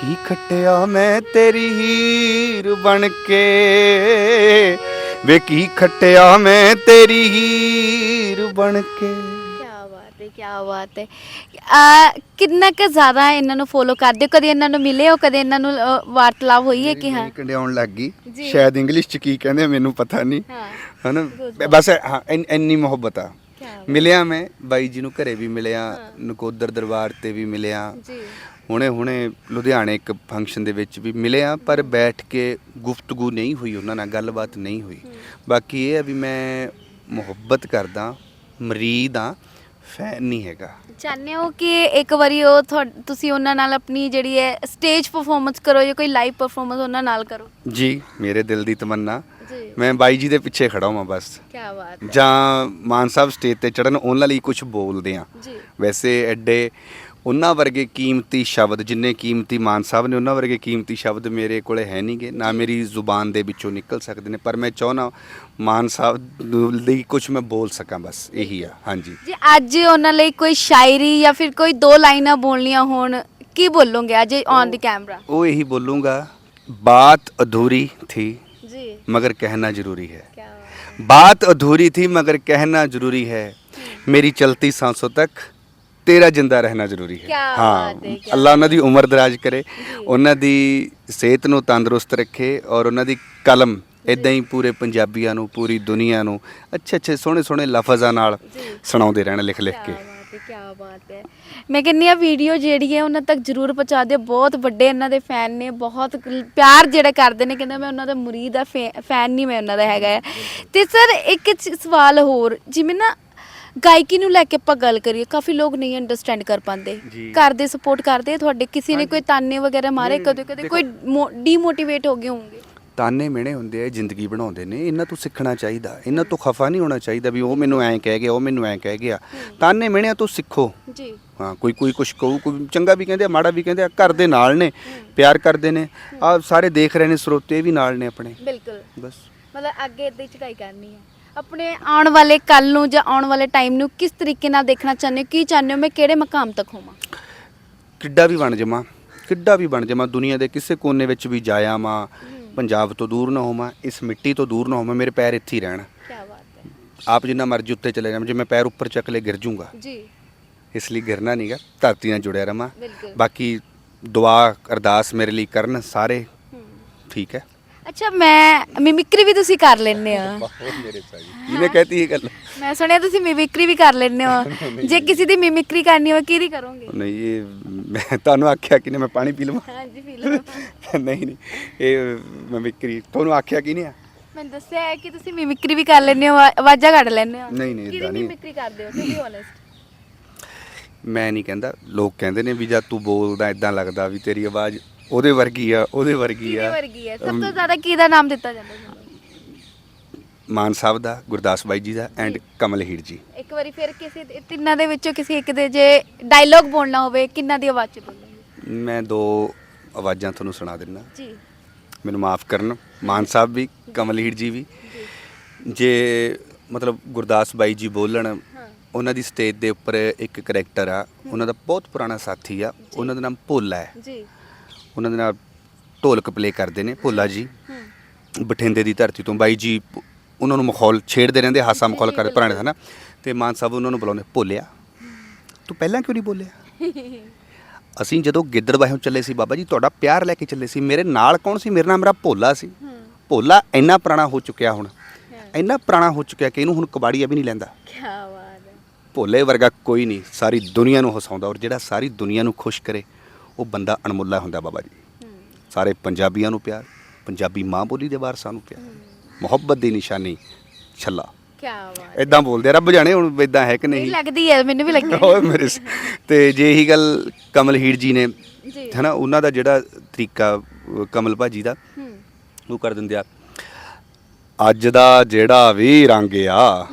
ਕੀ ਖੱਟਿਆ ਮੈਂ ਤੇਰੀ ਹੀਰ ਬਣ ਕੇ? ਵੇ ਕੀ ਖੱਟਿਆ ਮੈਂ ਤੇਰੀ ਹੀਰ ਬਣ ਕੇ। ਕਿਆ ਬਾਤ ਹੈ ਕਿਆ ਬਾਤ ਹੈ। ਆ ਕਿੰਨਾ ਕੁ ਜ਼ਿਆਦਾ ਇਹਨਾਂ ਨੂੰ ਫੋਲੋ ਕਰਦੇ ਹੋ? ਕਦੇ ਇਹਨਾਂ ਨੂੰ ਮਿਲੇ ਹੋ? ਕਦੇ ਇਹਨਾਂ ਨੂੰ ਅ, ਵਾਰਤਾਲਾਪ ਹੋਈ ਹੈ ਕਿ ਹਾਂ? ਕੰਡਿਆਉਣ ਲੱਗ ਗਈ। ਜੀ। ਸ਼ਾਇਦ ਇੰਗਲਿਸ਼ ਚ ਕੀ ਕਹਿੰਦੇ ਆ, ਮੈਨੂੰ ਪਤਾ ਨਹੀਂ। ਹਾਂ। ਹਨਾ? ਬਸ ਹਾਂ ਇੰਨ- ਇੰਨੀ ਮੁਹੱਬਤ ਆ। ਕਿਆ ਮਿਲਿਆ ਮੈਂ ਬਾਈ ਜੀ ਨੂੰ ਘਰੇ ਵੀ ਮਿਲਿਆ ਨਕੋਦਰ ਦਰਬਾਰ ਤੇ ਵੀ ਮਿਲਿਆ। ਜੀ। ਹੁਣੇ ਹੁਣੇ ਲੁਧਿਆਣੇ ਇੱਕ ਫੰਕਸ਼ਨ ਦੇ ਵਿੱਚ ਵੀ ਮਿਲਿਆ ਪਰ ਬੈਠ ਕੇ ਗੁਫ਼ਤਗੂ ਨਹੀਂ ਹੋਈ ਉਹਨਾਂ ਨਾਲ ਗੱਲਬਾਤ ਨਹੀਂ ਹੋਈ। ਬਾਕੀ ਇਹ ਹੈ ਵੀ ਮੈਂ ਮੁਹੱਬਤ ਕਰਦਾ ਮਰੀਦ ਆ ਫੈਨ ਨਹੀਂ ਹੈਗਾ। ਚਾਹੁੰਦੇ ਹੋ ਕਿ ਇੱਕ ਵਾਰੀ ਉਹ ਤੁਹਾ- ਤੁਸੀਂ ਉਹਨਾਂ ਨਾਲ ਆਪਣੀ ਜਿਹੜੀ ਹੈ ਸਟੇਜ ਪਰਫਾਰਮੈਂਸ ਕਰੋ ਜਾਂ ਕੋਈ ਲਾਈਵ ਪਰਫਾਰਮੈਂਸ ਉਹਨਾਂ ਨਾਲ ਕਰੋ? ਜੀ ਮੇਰੇ ਦਿਲ ਦੀ ਤਮੰਨਾ। ਜੀ। ਮੈਂ ਬਾਈ ਜੀ ਦੇ ਪਿੱਛੇ ਖੜਾ ਹਾਂ ਬਸ। ਕਿਆ ਬਾਤ ਹੈ। ਜਾਂ ਮਾਨ ਸਾਹਿਬ ਸਟੇਜ ਤੇ ਚੜਨ ਉਹਨਾਂ ਲਈ ਕੁਝ ਬੋਲਦੇ ਆ। ਜੀ। ਵੈਸੇ ਐਡੇ ਉਹਨਾਂ ਵਰਗੇ ਕੀਮਤੀ ਸ਼ਬਦ ਜਿੰਨੇ ਕੀਮਤੀ ਮਾਨ ਸਾਹਿਬ ਨੇ ਉਹਨਾਂ ਵਰਗੇ ਕੀਮਤੀ ਸ਼ਬਦ ਮੇਰੇ ਕੋਲੇ ਹੈ ਨਹੀਂਗੇ ਨਾ ਮੇਰੀ ਜ਼ੁਬਾਨ ਦੇ ਵਿੱਚੋਂ ਨਿਕਲ ਸਕਦੇ ਨੇ ਪਰ ਮੈਂ ਚਾਹਣਾ ਮਾਨ ਸਾਹਿਬ ਲਈ ਕੁਝ ਮੈਂ ਬੋਲ ਸਕਾਂ ਬਸ ਇਹੀ ਆ। ਹਾਂਜੀ। ਜੇ ਅੱਜ ਉਹਨਾਂ ਲਈ ਕੋਈ ਸ਼ਾਇਰੀ ਜਾਂ ਫਿਰ ਕੋਈ ਦੋ ਲਾਈਨਾਂ ਬੋਲਣੀਆਂ ਹੋਣ ਕੀ ਬੋਲੋਗੇ ਅੱਜ ਔਨ ਦੀ ਕੈਮਰਾ ਉਹ ਇਹੀ ਬੋਲੂੰਗਾ ਬਾਤ ਅਧੂਰੀ ਥੀ ਜੀ। ਮਗਰ ਕਹਿਣਾ ਜ਼ਰੂਰੀ ਹੈ। ਬਾਤ ਅਧੂਰੀ थी मगर कहना जरूरी है मेरी चलती सांसों ਤੱਕ ਤੇਰਾ ਜਿੰਦਾ ਰਹਿਣਾ ਜ਼ਰੂਰੀ ਹੈ। ਕਿਆ ਬਾਤ ਹੈ, ਕਿਆ ਅੱਲਾ ਉਹਨਾਂ ਦੀ ਉਮਰ ਦਰਾਜ ਕਰੇ। ਉਹਨਾਂ ਦੀ ਸਿਹਤ ਨੂੰ ਤੰਦਰੁਸਤ ਰੱਖੇ ਔਰ ਉਹਨਾਂ ਦੀ ਕਲਮ ਇਦਾਂ ਹੀ ਪੂਰੇ ਪੰਜਾਬੀਆਂ ਨੂੰ ਪੂਰੀ ਦੁਨੀਆ ਨੂੰ ਅੱਛੇ ਅੱਛੇ ਸੋਹਣੇ ਸੋਹਣੇ ਲਫ਼ਜ਼ਾਂ ਨਾਲ। ਸੁਣਾਉਂਦੇ ਰਹਿਣ ਲਿਖ ਲਿਖ ਕੇ। ਕਿਆ ਬਾਤ ਹੈ ਕਿਆ ਬਾਤ ਹੈ। ਮੈਂ ਕਹਿੰਨੀ ਆ ਵੀਡੀਓ ਜਿਹੜੀ ਹੈ ਉਹਨਾਂ ਤੱਕ ਜ਼ਰੂਰ ਪਹੁੰਚਾ ਦਿਓ। ਬਹੁਤ ਵੱਡੇ ਇਹਨਾਂ ਦੇ ਫੈਨ ਨੇ ਬਹੁਤ ਕ- ਪਿਆਰ ਜਿਹੜਾ ਕਰਦੇ ਨੇ ਕਹਿੰਦਾ ਮੈਂ ਉਹਨਾਂ ਦਾ ਮੁਰੀਦ ਆ ਫੈਨ ਨਹੀਂ ਮੈਂ ਉਹਨਾਂ ਦਾ ਹੈਗਾ ਹੈ। ਤੇ ਸਰ ਇੱਕ ਚ- ਸਵਾਲ ਹੋਰ ਜਿਵੇਂ ਨਾ ਗਾਇਕੀ ਨੂੰ ਲੈ ਕੇ ਆਪਾਂ ਗੱਲ ਕਰੀਏ ਕਾਫੀ ਲੋਕ ਨਹੀਂ ਅੰਡਰਸਟੈਂਡ ਕਰ ਪਾਉਂਦੇ। ਜੀ। ਘਰ ਦੇ ਸਪੋਰਟ ਕਰਦੇ ਆ ਤੁਹਾਡੇ ਕਿਸੇ ਨੇ ਕੋਈ ਤਾਨੇ ਵਗੈਰਾ ਮਾਰੇ? ਕਦੇ ਕਦੇ ਕੋਈ ਡੀਮੋਟੀਵੇਟ ਹੋ ਗਏ ਹੋਣਗੇ? ਤਾਨੇ ਮਿਹਣੇ ਹੁੰਦੇ ਆ ਇਹ ਜ਼ਿੰਦਗੀ ਬਣਾਉਂਦੇ ਨੇ ਇਹਨਾਂ ਤੋਂ ਸਿੱਖਣਾ ਚਾਹੀਦਾ। ਇਹਨਾਂ ਤੋਂ ਖਫਾ ਨਹੀਂ ਹੋਣਾ ਚਾਹੀਦਾ ਵੀ ਉਹ ਮੈਨੂੰ ਐਂ ਕਹਿ ਗਿਆ ਉਹ ਮੈਨੂੰ ਐਂ ਕਹਿ ਗਿਆ। ਤਾਨੇ ਮਿਹਣਿਆਂ ਤੋਂ ਸਿੱਖੋ। ਜੀ। ਹਾਂ ਕੋਈ ਕੋਈ ਕੁਛ ਕਹੂ ਕੋਈ ਚੰਗਾ ਵੀ ਕਹਿੰਦੇ ਆ ਮਾੜਾ ਵੀ ਕਹਿੰਦੇ ਆ ਘਰ ਦੇ ਨਾਲ ਨੇ ਪਿਆਰ ਕਰਦੇ ਨੇ। ਆ ਸਾਰੇ ਦੇਖ ਰਹੇ ਨੇ ਸਰੋਤੇ ਵੀ ਨਾਲ ਨੇ ਆਪਣੇ। ਬਿਲਕੁਲ। ਬਸ। ਮਤਲਬ ਅੱਗੇ ਇਦਾਂ ਹੀ ਚੜਾਈ ਕਰਨੀ ਹੈ। ਆਪਣੇ ਆਉਣ ਵਾਲੇ ਕੱਲ ਨੂੰ ਜਾਂ ਆਉਣ ਵਾਲੇ ਟਾਈਮ ਨੂੰ ਕਿਸ ਤਰੀਕੇ ਨਾਲ ਦੇਖਣਾ ਚਾਹੁੰਦੇ ਹੋ? ਕੀ ਚਾਹੁੰਦੇ ਹੋ? ਮੈਂ ਕਿਹੜੇ ਮਕਾਮ ਤੱਕ ਹੋਵਾਂ? ਕਿੱਡਾ ਵੀ ਬਣ ਜਾਵਾਂ ਕਿੱਡਾ ਵੀ ਬਣ ਜਾਵਾਂ ਦੁਨੀਆ ਦੇ ਕਿਸੇ ਕੋਨੇ ਵਿੱਚ ਵੀ ਜਾਇਆ ਮਾਂ ਪੰਜਾਬ ਤੋਂ ਦੂਰ ਨਾ ਹੋਵਾਂ ਇਸ ਮਿੱਟੀ ਤੋਂ ਦੂਰ ਨਾ ਹੋਵਾਂ ਮੇਰੇ ਪੈਰ ਇੱਥੇ ਹੀ ਰਹਿਣ। ਕੀ ਬਾਤ ਹੈ। ਆਪ ਜਿੰਨਾ ਮਰਜ਼ੀ ਉੱਤੇ ਚਲੇ ਜਾਵਾਂ ਜੇ ਮੈਂ ਪੈਰ ਉੱਪਰ ਚੱਕ ਲੇ ਗਿਰ ਜੂੰਗਾ ਜੀ। ਇਸ ਲਈ ਗਿਰਨਾ ਨਹੀਂਗਾ ਧਰਤੀ ਨਾਲ ਜੁੜਿਆ ਰਵਾਂ। ਬਿਲਕੁਲ। ਬਾਕੀ ਦੁਆ ਅਰਦਾਸ ਮੇਰੇ ਲਈ ਕਰਨ ਸਾਰੇ। ਠੀਕ ਹੈ। ਅੱਛਾ ਮੈਂ ਮਿਮਿਕਰੀ ਵੀ ਤੁਸੀਂ ਕਰ ਲੈਂਦੇ ਹੋ। ਮੇਰੇ ਭਾਈ ਇਹਨੇ ਕਹਤੀ ਇਹ ਗੱਲ? ਮੈਂ ਸੁਣਿਆ ਤੁਸੀਂ ਮਿਮਿਕਰੀ ਵੀ ਕਰ ਲੈਂਦੇ ਹੋ। ਜੇ ਕਿਸੇ ਦੀ ਮਿਮਿਕਰੀ ਕਰਨੀ ਹੋ ਕਿਹਦੀ ਕਰੋਗੇ? ਨਹੀਂ ਇਹ ਮੈਂ ਤੁਹਾਨੂੰ ਆਖਿਆ ਕਿ ਮੈਂ ਪਾਣੀ ਪੀ ਲਵਾਂ। ਹਾਂਜੀ ਫੀ ਲਓ। ਨਹੀਂ ਨਹੀਂ ਇਹ ਮੈਂ ਵਿਕਰੀ ਤੁਹਾਨੂੰ ਆਖਿਆ ਕਿ ਨਹੀਂ ਆ? ਮੈਨੂੰ ਦੱਸਿਆ ਹੈ ਕਿ ਤੁਸੀਂ ਮਿਮਿਕਰੀ ਵੀ ਕਰ ਲੈਂਦੇ ਹੋ ਆਵਾ- ਆਵਾਜ਼ਾਂ ਕੱਢ ਲੈਂਦੇ ਹੋ। ਨਹੀਂ, ਨਹੀਂ, ਏਦਾਂ ਨਹੀਂ। ਮਿਮਿਕਰੀ ਕਰਦੇ ਹੋ ਟੂ ਬੀ ਓਨੈਸਟ ਮੈਂ ਨਹੀਂ ਕਹਿੰਦਾ ਲੋਕ ਕਹਿੰਦੇ ਨੇ ਵੀ ਜਦ ਤੂੰ ਬੋਲਦਾ ਇਦਾਂ ਲੱਗਦਾ ਵੀ ਤੇਰੀ ਆਵਾਜ਼ ਉਹਦੇ ਵਰਗੀ ਆ ਉਹਦੇ ਵਰਗੀ ਕਿਹਦੇ ਆ ਵਰਗੀ ਹੈ ਸਭ ਤੋਂ ਜ਼ਿਆਦਾ ਕਿਹਦਾ ਨਾਮ ਦਿੱਤਾ ਜਾਂਦਾ ਤੁਹਾਨੂੰ ਮਾਨ ਸਾਹਿਬ ਦਾ ਗੁਰਦਾਸ ਬਾਈ ਜੀ ਦਾ ਐਂਡ ਕਮਲ ਹੀਰ ਜੀ। ਇੱਕ ਵਾਰੀ ਫਿਰ ਕਿਸੇ ਦੇ- ਤਿੰਨਾਂ ਦੇ ਵਿੱਚੋਂ ਕਿਸੇ ਇੱਕ ਦੇ ਜੇ ਡਾਇਲੌਗ ਬੋਲਣਾ ਹੋਵੇ ਕਿੰਨਾ ਦੀ ਆਵਾਜ਼ ਚ ਬੋਲੋਗੇ ਮੈਂ ਦੋ ਆਵਾਜ਼ਾਂ ਤੁਹਾਨੂੰ ਸੁਣਾ ਦਿੰਦਾ। ਜੀ। ਮੈਨੂੰ ਮਾਫ ਕਰਨ ਮਾਨ ਸਾਹਿਬ ਵੀ ਕਮਲ ਹੀਰ ਜੀ ਵੀ। ਜੇ। ਮਤਲਬ ਗੁਰਦਾਸ ਬਾਈ ਜੀ ਬੋਲਣ ਹਾਂ। ਉਹਨਾਂ ਦੀ ਸਟੇਜ ਦੇ ਉੱਪਰ ਇੱਕ ਕਰੈਕਟਰ ਆ ਉਹਨਾਂ ਦਾ ਬਹੁਤ ਪੁਰਾਣਾ ਸਾਥੀ ਆ ਉਹਨਾਂ ਦਾ ਨਾਮ ਭੋਲਾ ਹੈ। ਜੀ। ਉਹਨਾਂ ਦੇ ਨਾਲ ਢੋਲਕ ਪਲੇ ਕਰਦੇ ਨੇ ਭੋਲਾ ਜੀ। ਬਠਿੰਡੇ ਦੀ ਧਰਤੀ ਤੋਂ ਬਾਈ ਜੀ ਉਹਨਾਂ ਨੂੰ ਮਖੌਲ ਛੇੜਦੇ ਰਹਿੰਦੇ ਹਾਸਾ ਮਖੌਲ ਕਰਦੇ ਪੁਰਾਣੇ ਦਾ ਨਾ। ਤੇ ਮਾਨ ਸਾਹਿਬ ਉਹਨਾਂ ਨੂੰ ਬੁਲਾਉਂਦੇ ਭੋਲਿਆ ਤੂੰ ਪਹਿਲਾਂ ਕਿਉਂ ਨਹੀਂ ਬੋਲਿਆ? ਅਸੀਂ ਜਦੋਂ ਗਿੱਦੜਬਾਹੋਂ ਚੱਲੇ ਸੀ ਬਾਬਾ ਜੀ ਤੁਹਾਡਾ ਪਿਆਰ ਲੈ ਕੇ ਚੱਲੇ ਸੀ। ਮੇਰੇ ਨਾਲ ਕੌਣ ਸੀ? ਮੇਰਾ ਨਾਮ ਮੇਰਾ ਭੋਲਾ ਸੀ। ਭੋਲਾ ਇੰਨਾ ਪੁਰਾਣਾ ਹੋ ਚੁੱਕਿਆ ਹੁਣ। ਇੰਨਾ ਪੁਰਾਣਾ ਹੋ ਚੁੱਕਿਆ ਕਿ ਇਹਨੂੰ ਹੁਣ ਕਬਾੜੀਆ ਵੀ ਨਹੀਂ ਲੈਂਦਾ। ਕੀ ਬਾਤ ਹੈ। ਭੋਲੇ ਵਰਗਾ ਕੋਈ ਨਹੀਂ। ਸਾਰੀ ਦੁਨੀਆ ਨੂੰ ਹਸਾਉਂਦਾ ਔਰ ਜਿਹੜਾ ਸਾਰੀ ਦੁਨੀਆ ਨੂੰ ਖੁਸ਼ ਕਰੇ। ਉਹ ਬੰਦਾ ਅਣਮੁੱਲਾ ਹੁੰਦਾ ਬਾਬਾ ਜੀ। ਸਾਰੇ ਪੰਜਾਬੀਆਂ ਨੂੰ ਪਿਆਰ ਪੰਜਾਬੀ ਮਾਂ ਬੋਲੀ ਦੇ ਵਾਰਸਾਂ ਨੂੰ ਪਿਆਰ। ਮੁਹੱਬਤ ਦੀ ਨਿਸ਼ਾਨੀ ਛੱਲਾ। ਕੀ ਬਾਤ ਇਦਾਂ ਬੋਲਦੇ ਰੱਬ ਜਾਣੇ ਹੁਣ ਇਦਾਂ ਹੈ ਕਿ ਨਹੀਂ ਲੱਗਦੀ ਹੈ ਮੈਨੂੰ ਵੀ ਲੱਗੀ ਓਏ ਮੇਰੇ ਤੇ ਜੇ ਇਹੀ ਗੱਲ ਕਮਲ ਹੀਰ ਜੀ ਨੇ ਹਨਾ ਉਹਨਾਂ ਦਾ ਜਿਹੜਾ ਤਰੀਕਾ ਕਮਲ ਭਾਜੀ ਦਾ ਉਹ ਕਰ ਦਿੰਦੇ ਆ। ਅੱਜ ਦਾ ਜਿਹੜਾ ਵੀ ਰੰਗ ਆ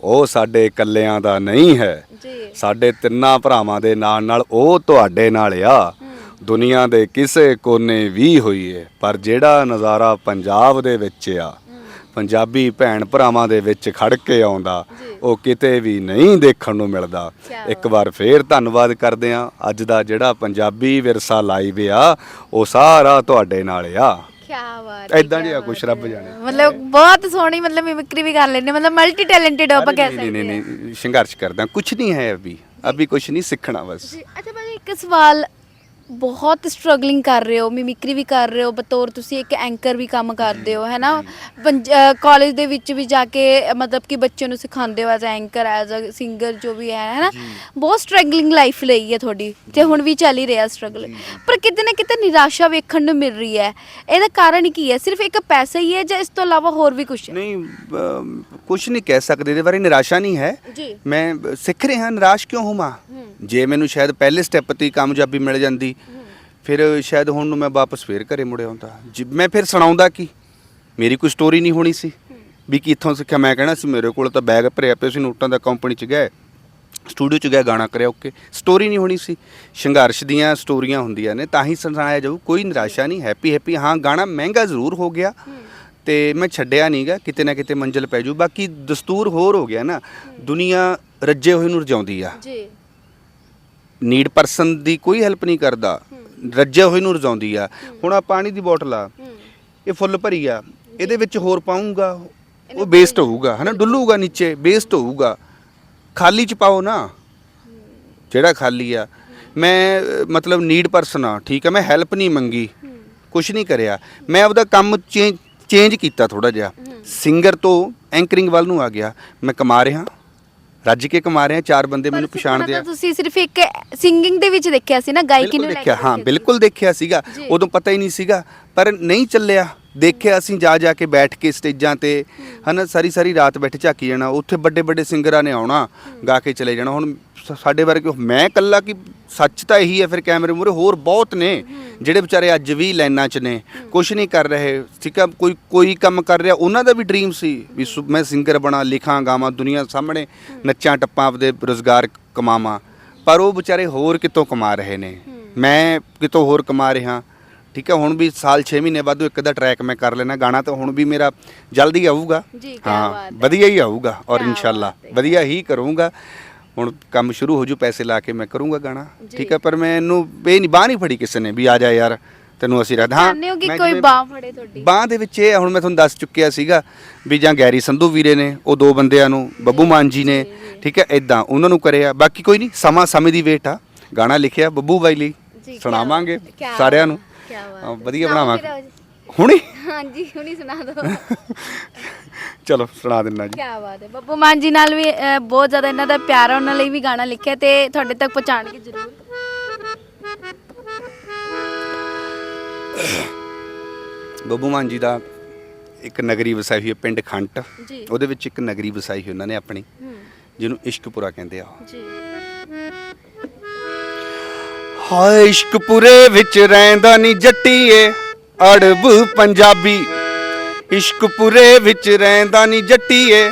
ਉਹ ਸਾਡੇ ਇਕੱਲਿਆਂ ਦਾ ਨਹੀਂ ਹੈ। ਜੀ। ਸਾਡੇ ਤਿੰਨਾਂ ਭਰਾਵਾਂ ਦੇ ਨਾਲ ਨਾਲ ਉਹ ਤੁਹਾਡੇ ਨਾਲ ਆ। ਦੁਨੀਆ ਦੇ ਕਿਸੇ ਕੋਨੇ ਵੀ ਹੋਈ ਹੈ ਪਰ ਜਿਹੜਾ ਨਜ਼ਾਰਾ ਪੰਜਾਬ ਦੇ ਵਿੱਚ ਆ ਪੰਜਾਬੀ ਭੈਣ ਭਰਾਵਾਂ ਦੇ ਵਿੱਚ ਖੜ ਕੇ ਆਉਂਦਾ ਉਹ ਕਿਤੇ ਵੀ ਨਹੀਂ ਦੇਖਣ ਨੂੰ ਮਿਲਦਾ। ਕਿਆ ਇੱਕ ਵਾਰ ਫੇਰ ਧੰਨਵਾਦ ਕਰਦੇ ਆ ਅੱਜ ਦਾ ਜਿਹੜਾ ਪੰਜਾਬੀ ਵਿਰਸਾ ਲਾਈਵ ਆ ਉਹ ਸਾਰਾ ਤੁਹਾਡੇ ਨਾਲ ਆ। ਕੀ ਬਾਤ ਐਦਾਂ ਜਿਹਾ ਕੁਛ ਰੱਬ ਜਾਣੇ। ਮਤਲਬ ਬਹੁਤ ਸੋਹਣੀ ਮਤਲਬ ਮਿਮਿਕਰੀ ਵੀ ਕਰ ਲੈਂਦੇ ਮਤਲਬ ਮਲਟੀ ਟੈਲੈਂਟਡ ਆਪਾਂ ਕਹਿ ਸਕਦੇ ਨਹੀਂ ਨਹੀਂ ਸੰਘਰਸ਼ ਕਰਦਾ। ਕੁਝ ਨਹੀਂ ਹੈ ਅਭੀ। ਅਭੀ ਕੁਝ ਨਹੀਂ ਸਿੱਖਣਾ ਬਸ। ਜੀ ਅੱਛਾ ਭਾਜੀ ਇੱਕ ਸਵਾਲ ਬਹੁਤ ਸਟਰਗਲਿੰਗ ਕਰ ਰਹੇ ਹੋ ਮਿਮਿਕਰੀ ਵੀ ਕਰ ਰਹੇ ਹੋ ਬਤੌਰ ਤੁਸੀਂ ਇੱਕ ਐਂਕਰ ਵੀ ਕੰਮ ਕਰਦੇ ਹੋ ਹੈ ਨਾ ਕਾਲਜ ਦੇ ਵਿੱਚ ਵੀ ਜਾ ਕੇ ਮਤਲਬ ਕਿ ਬੱਚਿਆਂ ਨੂੰ ਸਿਖਾਉਂਦੇ ਹੋ as anchor as a singer ਜੋ ਵੀ ਹੈ ਹੈ ਨਾ ਬਹੁਤ ਸਟਰਗਲਿੰਗ ਲਾਈਫ ਲਈ ਹੈ ਤੁਹਾਡੀ ਤੇ ਹੁਣ ਵੀ ਚੱਲ ਹੀ ਰਿਹਾ ਸਟਰਗਲ ਪਰ ਕਿਤੇ ਨਾ ਕਿਤੇ ਨਿਰਾਸ਼ਾ ਵੇਖਣ ਨੂੰ ਮਿਲ ਰਹੀ ਹੈ। ਇਹਦਾ ਕਾਰਨ ਕੀ ਹੈ? ਸਿਰਫ ਇੱਕ ਪੈਸਾ ਹੀ ਹੈ ਜਾਂ ਇਸ ਤੋਂ ਇਲਾਵਾ ਹੋਰ ਵੀ ਕੁਝ ਹੈ? ਨਹੀਂ ਕੁਝ ਨਹੀਂ ਕਹਿ ਸਕਦੇ ਇਹਦੇ ਬਾਰੇ ਨਿਰਾਸ਼ਾ ਨਹੀਂ ਹੈ। ਜੀ। ਮੈਂ ਸਿੱਖ ਰਿਹਾ ਨਿਰਾਸ਼ ਕਿਉਂ ਹੋਵਾਂ? ਜੇ ਮੈਨੂੰ ਸ਼ਾਇਦ ਪਹਿਲੇ ਸਟੈਪ ਤੇ ਹੀ ਕਾਮਯਾਬੀ ਮਿਲ ਜਾਂਦੀ ਫਿਰ ਸ਼ਾਇਦ ਹੁਣ ਨੂੰ ਮੈਂ ਵਾਪਸ ਫੇਰ ਘਰੇ ਮੁੜ ਆਉਂਦਾ ਜੀ ਮੈਂ ਫਿਰ ਸੁਣਾਉਂਦਾ ਕੀ? ਮੇਰੀ ਕੋਈ ਸਟੋਰੀ ਨਹੀਂ ਹੋਣੀ ਸੀ। ਵੀ ਕਿੱਥੋਂ ਸਿੱਖਿਆ? ਮੈਂ ਕਹਿਣਾ ਸੀ ਮੇਰੇ ਕੋਲ ਤਾਂ ਬੈਗ ਭਰਿਆ ਪਿਆ ਸੀ ਨੋਟਾਂ ਦਾ ਕੰਪਨੀ ਚ ਗਏ ਸਟੂਡੀਓ ਚ ਗਿਆ ਗਾਣਾ ਕਰਿਆ ਓਕੇ ਸਟੋਰੀ ਨਹੀਂ ਹੋਣੀ ਸੀ। ਸੰਘਰਸ਼ ਦੀਆਂ ਸਟੋਰੀਆਂ ਹੁੰਦੀਆਂ ਨੇ ਤਾਂ ਹੀ ਸੁਣਾਇਆ ਜਾਊ। ਕੋਈ ਨਿਰਾਸ਼ਾ ਨਹੀਂ ਹੈਪੀ ਹੈਪੀ ਹਾਂ ਗਾਣਾ ਮਹਿੰਗਾ ਜ਼ਰੂਰ ਹੋ ਗਿਆ। ਤੇ ਮੈਂ ਛੱਡਿਆ ਨਹੀਂਗਾ ਕਿਤੇ ਨਾ ਕਿਤੇ ਮੰਜ਼ਿਲ ਪੈ ਜੂ। ਬਾਕੀ ਦਸਤੂਰ ਹੋਰ ਹੋ ਗਿਆ ਨਾ ਦੁਨੀਆ ਰੱਜੇ ਹੋਏ ਨੂੰ ਰਜਾਉਂਦੀ ਆ। ਜੀ। ਨੀਡ ਪਰਸਨ ਦੀ ਕੋਈ ਹੈਲਪ ਨਹੀਂ ਕਰਦਾ। ਰੱਜੇ ਹੋਏ ਨੂੰ ਰਜਾਉਂਦੀ ਆ। ਹੁਣ ਆ ਪਾਣੀ ਦੀ ਬੋਤਲ ਆ। ਇਹ ਫੁੱਲ ਭਰੀ ਆ। ਇਹਦੇ ਵਿੱਚ ਹੋਰ ਪਾਉਂਗਾ ਉਹ ਵੇਸਟ ਹੋਊਗਾ ਹਨਾ? ਡੁੱਲੂਗਾ ਨੀਚੇ ਵੇਸਟ ਹੋਊਗਾ। ਖਾਲੀ ਚ ਪਾਓ ਨਾ। ਜਿਹੜਾ ਖਾਲੀ ਆ। ਮੈਂ ਮਤਲਬ ਨੀਡ ਪਰਸਨ ਆ। ਠੀਕ ਆ ਮੈਂ ਹੈਲਪ ਨਹੀਂ ਮੰਗੀ। ਕੁਝ ਨਹੀਂ ਕਰਿਆ। ਮੈਂ ਆਪਦਾ ਕੰਮ ਚੇਂਜ ਚੇਂਜ ਕੀਤਾ ਥੋੜਾ ਜਿਹਾ। ਸਿੰਗਰ ਤੋਂ ਐਂਕਰਿੰਗ ਵੱਲ ਨੂੰ ਆ ਗਿਆ। ਮੈਂ ਕਮਾ ਰਿਹਾ ਰੱਜ ਕੇ ਕਮਾ ਰਿਹਾ ਚਾਰ ਬੰਦੇ ਮੈਨੂੰ ਪਛਾਣਦੇ ਆ। ਤੁਸੀਂ ਸਿਰਫ ਇੱਕ ਸਿੰਗਿੰਗ ਦੇ ਵਿੱਚ ਦੇਖਿਆ ਸੀ ਨਾ ਗਾਇਕੀ ਨੂੰ ਲੈ ਕੇ? ਹਾਂ। ਬਿਲਕੁਲ ਦੇਖਿਆ ਸੀਗਾ। ਉਦੋਂ ਪਤਾ ਹੀ ਨਹੀਂ ਸੀਗਾ ਪਰ ਨਹੀਂ ਚੱਲਿਆ। ਦੇਖਿਆ ਅਸੀਂ ਜਾ ਜਾ ਕੇ ਬੈਠ ਕੇ ਸਟੇਜਾਂ ਤੇ। ਹਨਾ ਸਾਰੀ ਸਾਰੀ ਰਾਤ ਬੈਠੇ ਝਾਕੀ ਜਾਣਾ ਉੱਥੇ ਵੱਡੇ ਵੱਡੇ ਸਿੰਗਰਾਂ ਨੇ ਆਉਣਾ ਗਾ ਕੇ ਚਲੇ ਜਾਣਾ। ਹੁਣ ਸ- ਸਾਡੇ ਵਰਗੇ ਮੈਂ ਇਕੱਲਾ ਕਿ ਸੱਚ ਤਾਂ ਇਹੀ ਹੈ ਫਿਰ ਕੈਮਰੇ ਮੂਹਰੇ? ਹੋਰ ਬਹੁਤ ਨੇ ਜਿਹੜੇ ਵਿਚਾਰੇ ਅੱਜ ਵੀ ਲਾਈਨਾਂ 'ਚ ਨੇ। ਕੁਝ ਨਹੀਂ ਕਰ ਰਹੇ ਠੀਕ ਆ? ਕੋਈ ਕੋਈ ਕੰਮ ਕਰ ਰਿਹਾ। ਉਹਨਾਂ ਦਾ ਵੀ ਡ੍ਰੀਮ ਸੀ ਵੀ ਸੁ- ਮੈਂ ਸਿੰਗਰ ਬਣਾ ਲਿਖਾਂ ਗਾਵਾਂ ਦੁਨੀਆ ਸਾਹਮਣੇ ਨੱਚਾਂ ਟੱਪਾਂ ਆਪਦੇ ਰੋਜ਼ਗਾਰ ਕਮਾਵਾਂ। ਪਰ ਉਹ ਵਿਚਾਰੇ ਹੋਰ ਕਿਤੋਂ ਕਮਾ ਰਹੇ ਨੇ। ਮੈਂ ਕਿਤੋਂ ਹੋਰ ਕਮਾ ਰਿਹਾ। ਠੀਕ ਹੈ ਹੁਣ ਵੀ ਸਾਲ 6 ਮਹੀਨੇ ਬਾਅਦ ਇੱਕ ਦਾ ਟਰੈਕ ਮੈਂ ਕਰ ਲੈਣਾ ਗਾਣਾ ਤਾਂ ਹੁਣ ਵੀ ਮੇਰਾ ਜਲਦੀ ਆਊਗਾ। ਜੀ, ਕਿਆ ਬਾਤ ਹੈ। ਵਧੀਆ ਹੀ ਆਊਗਾ। ਔਰ ਕਿਆ ਇਨਸ਼ਾਅੱਲਾ ਬਾਤ ਹੈ। ਵਧੀਆ ਹੀ ਕਰੂੰਗਾ। ਹੁਣ ਕੰਮ ਸ਼ੁਰੂ ਹੋ ਜੂ ਪੈਸੇ ਲਾ ਕੇ ਮੈਂ ਕਰੂੰਗਾ ਗਾਣਾ। ਠੀਕ ਹੈ ਪਰ ਮੈਂ ਇਹਨੂੰ ਇਹ ਨਹੀਂ ਬਾਹ ਨਹੀਂ ਫੜੀ ਕਿਸੇ ਨੇ ਵੀ ਆ ਜਾ ਯਾਰ ਤੈਨੂੰ ਅਸੀਂ ਰੱਖ ਹਾਂ ਚਾਹੁੰਦੇ ਹੋ ਕਿ ਮੈਂ ਕੋਈ ਜਿਵੇਂ- ਬਾਹ ਫੜੇ ਤੁਹਾਡੀ ਬਾਂਹ ਦੇ ਵਿੱਚ ਇਹ ਆ, ਹੁਣ ਮੈਂ ਤੁਹਾਨੂੰ ਦੱਸ ਚੁੱਕਿਆ ਸੀਗਾ ਵੀ ਜਾਂ ਗੈਰੀ ਸੰਧੂ ਵੀਰੇ ਨੇ ਉਹ ਦੋ ਬੰਦਿਆਂ ਨੂੰ ਬੱਬੂ ਮਾਨ ਜੀ ਨੇ ਠੀਕ ਹੈ ਇਦਾਂ ਉਹਨਾਂ ਨੂੰ ਕਰਿਆ ਬਾਕੀ ਕੋਈ ਨਹੀਂ ਸਮਾਂ ਸਮੇਂ ਦੀ ਵੇਟ ਆ ਗਾਣਾ ਲਿਖਿਆ ਬੱਬੂ ਬਾਈ ਲਈ ਕਿਆ ਸੁਣਾਵਾਂਗੇ ਕਿਆ ਸਾਰਿਆਂ ਨੂੰ ਕਿਆ ਬਾਤ। ਵਧੀਆ ਬਣਾਵਾਂਗੇ। ਹੁਣੇ? ਹਾਂਜੀ ਹੁਣੀ ਸੁਣਾ ਦਿਓ ਚਲੋ ਸੁਣਾ ਦਿੰਨਾ ਜੀ। ਕੀ ਬਾਤ ਹੈ। ਬੱਬੂ ਮਾਨ ਜੀ ਨਾਲ ਵੀ ਅ, ਬਹੁਤ ਜ਼ਿਆਦਾ ਇਹਨਾਂ ਦਾ ਪਿਆਰ ਉਹਨਾਂ ਲਈ ਵੀ ਗਾਣਾ ਲਿਖਿਆ ਤੇ ਤੁਹਾਡੇ ਤੱਕ ਪਹੁੰਚਾਣਗੇ ਜ਼ਰੂਰ। ਬੱਬੂ ਮਾਨ ਜੀ ਦਾ ਇੱਕ ਨਗਰੀ ਵਸਾਈ ਹੋਈ ਹੈ ਪਿੰਡ ਖੰਟ। ਜੀ। ਉਹਦੇ ਵਿੱਚ ਇੱਕ ਨਗਰੀ ਵਸਾਈ ਹੋਈ ਉਹਨਾਂ ਨੇ ਆਪਣੀ ਹੂੰ। ਜਿਹਨੂੰ ਇਸ਼ਕਪੁਰਾ ਕਹਿੰਦੇ ਆ ਜੀ। ਹਾਏ ਇਸ਼ਕਪੁਰੇ ਵਿੱਚ ਰਹਿੰਦਾ ਨਹੀਂ ਜੱਟੀਏ। ਅੜਬ ਪੰਜਾਬੀ। ਇਸ਼ਕਪੁਰੇ ਵਿੱਚ ਰਹਿੰਦਾ ਨਹੀਂ ਜੱਟੀਏ,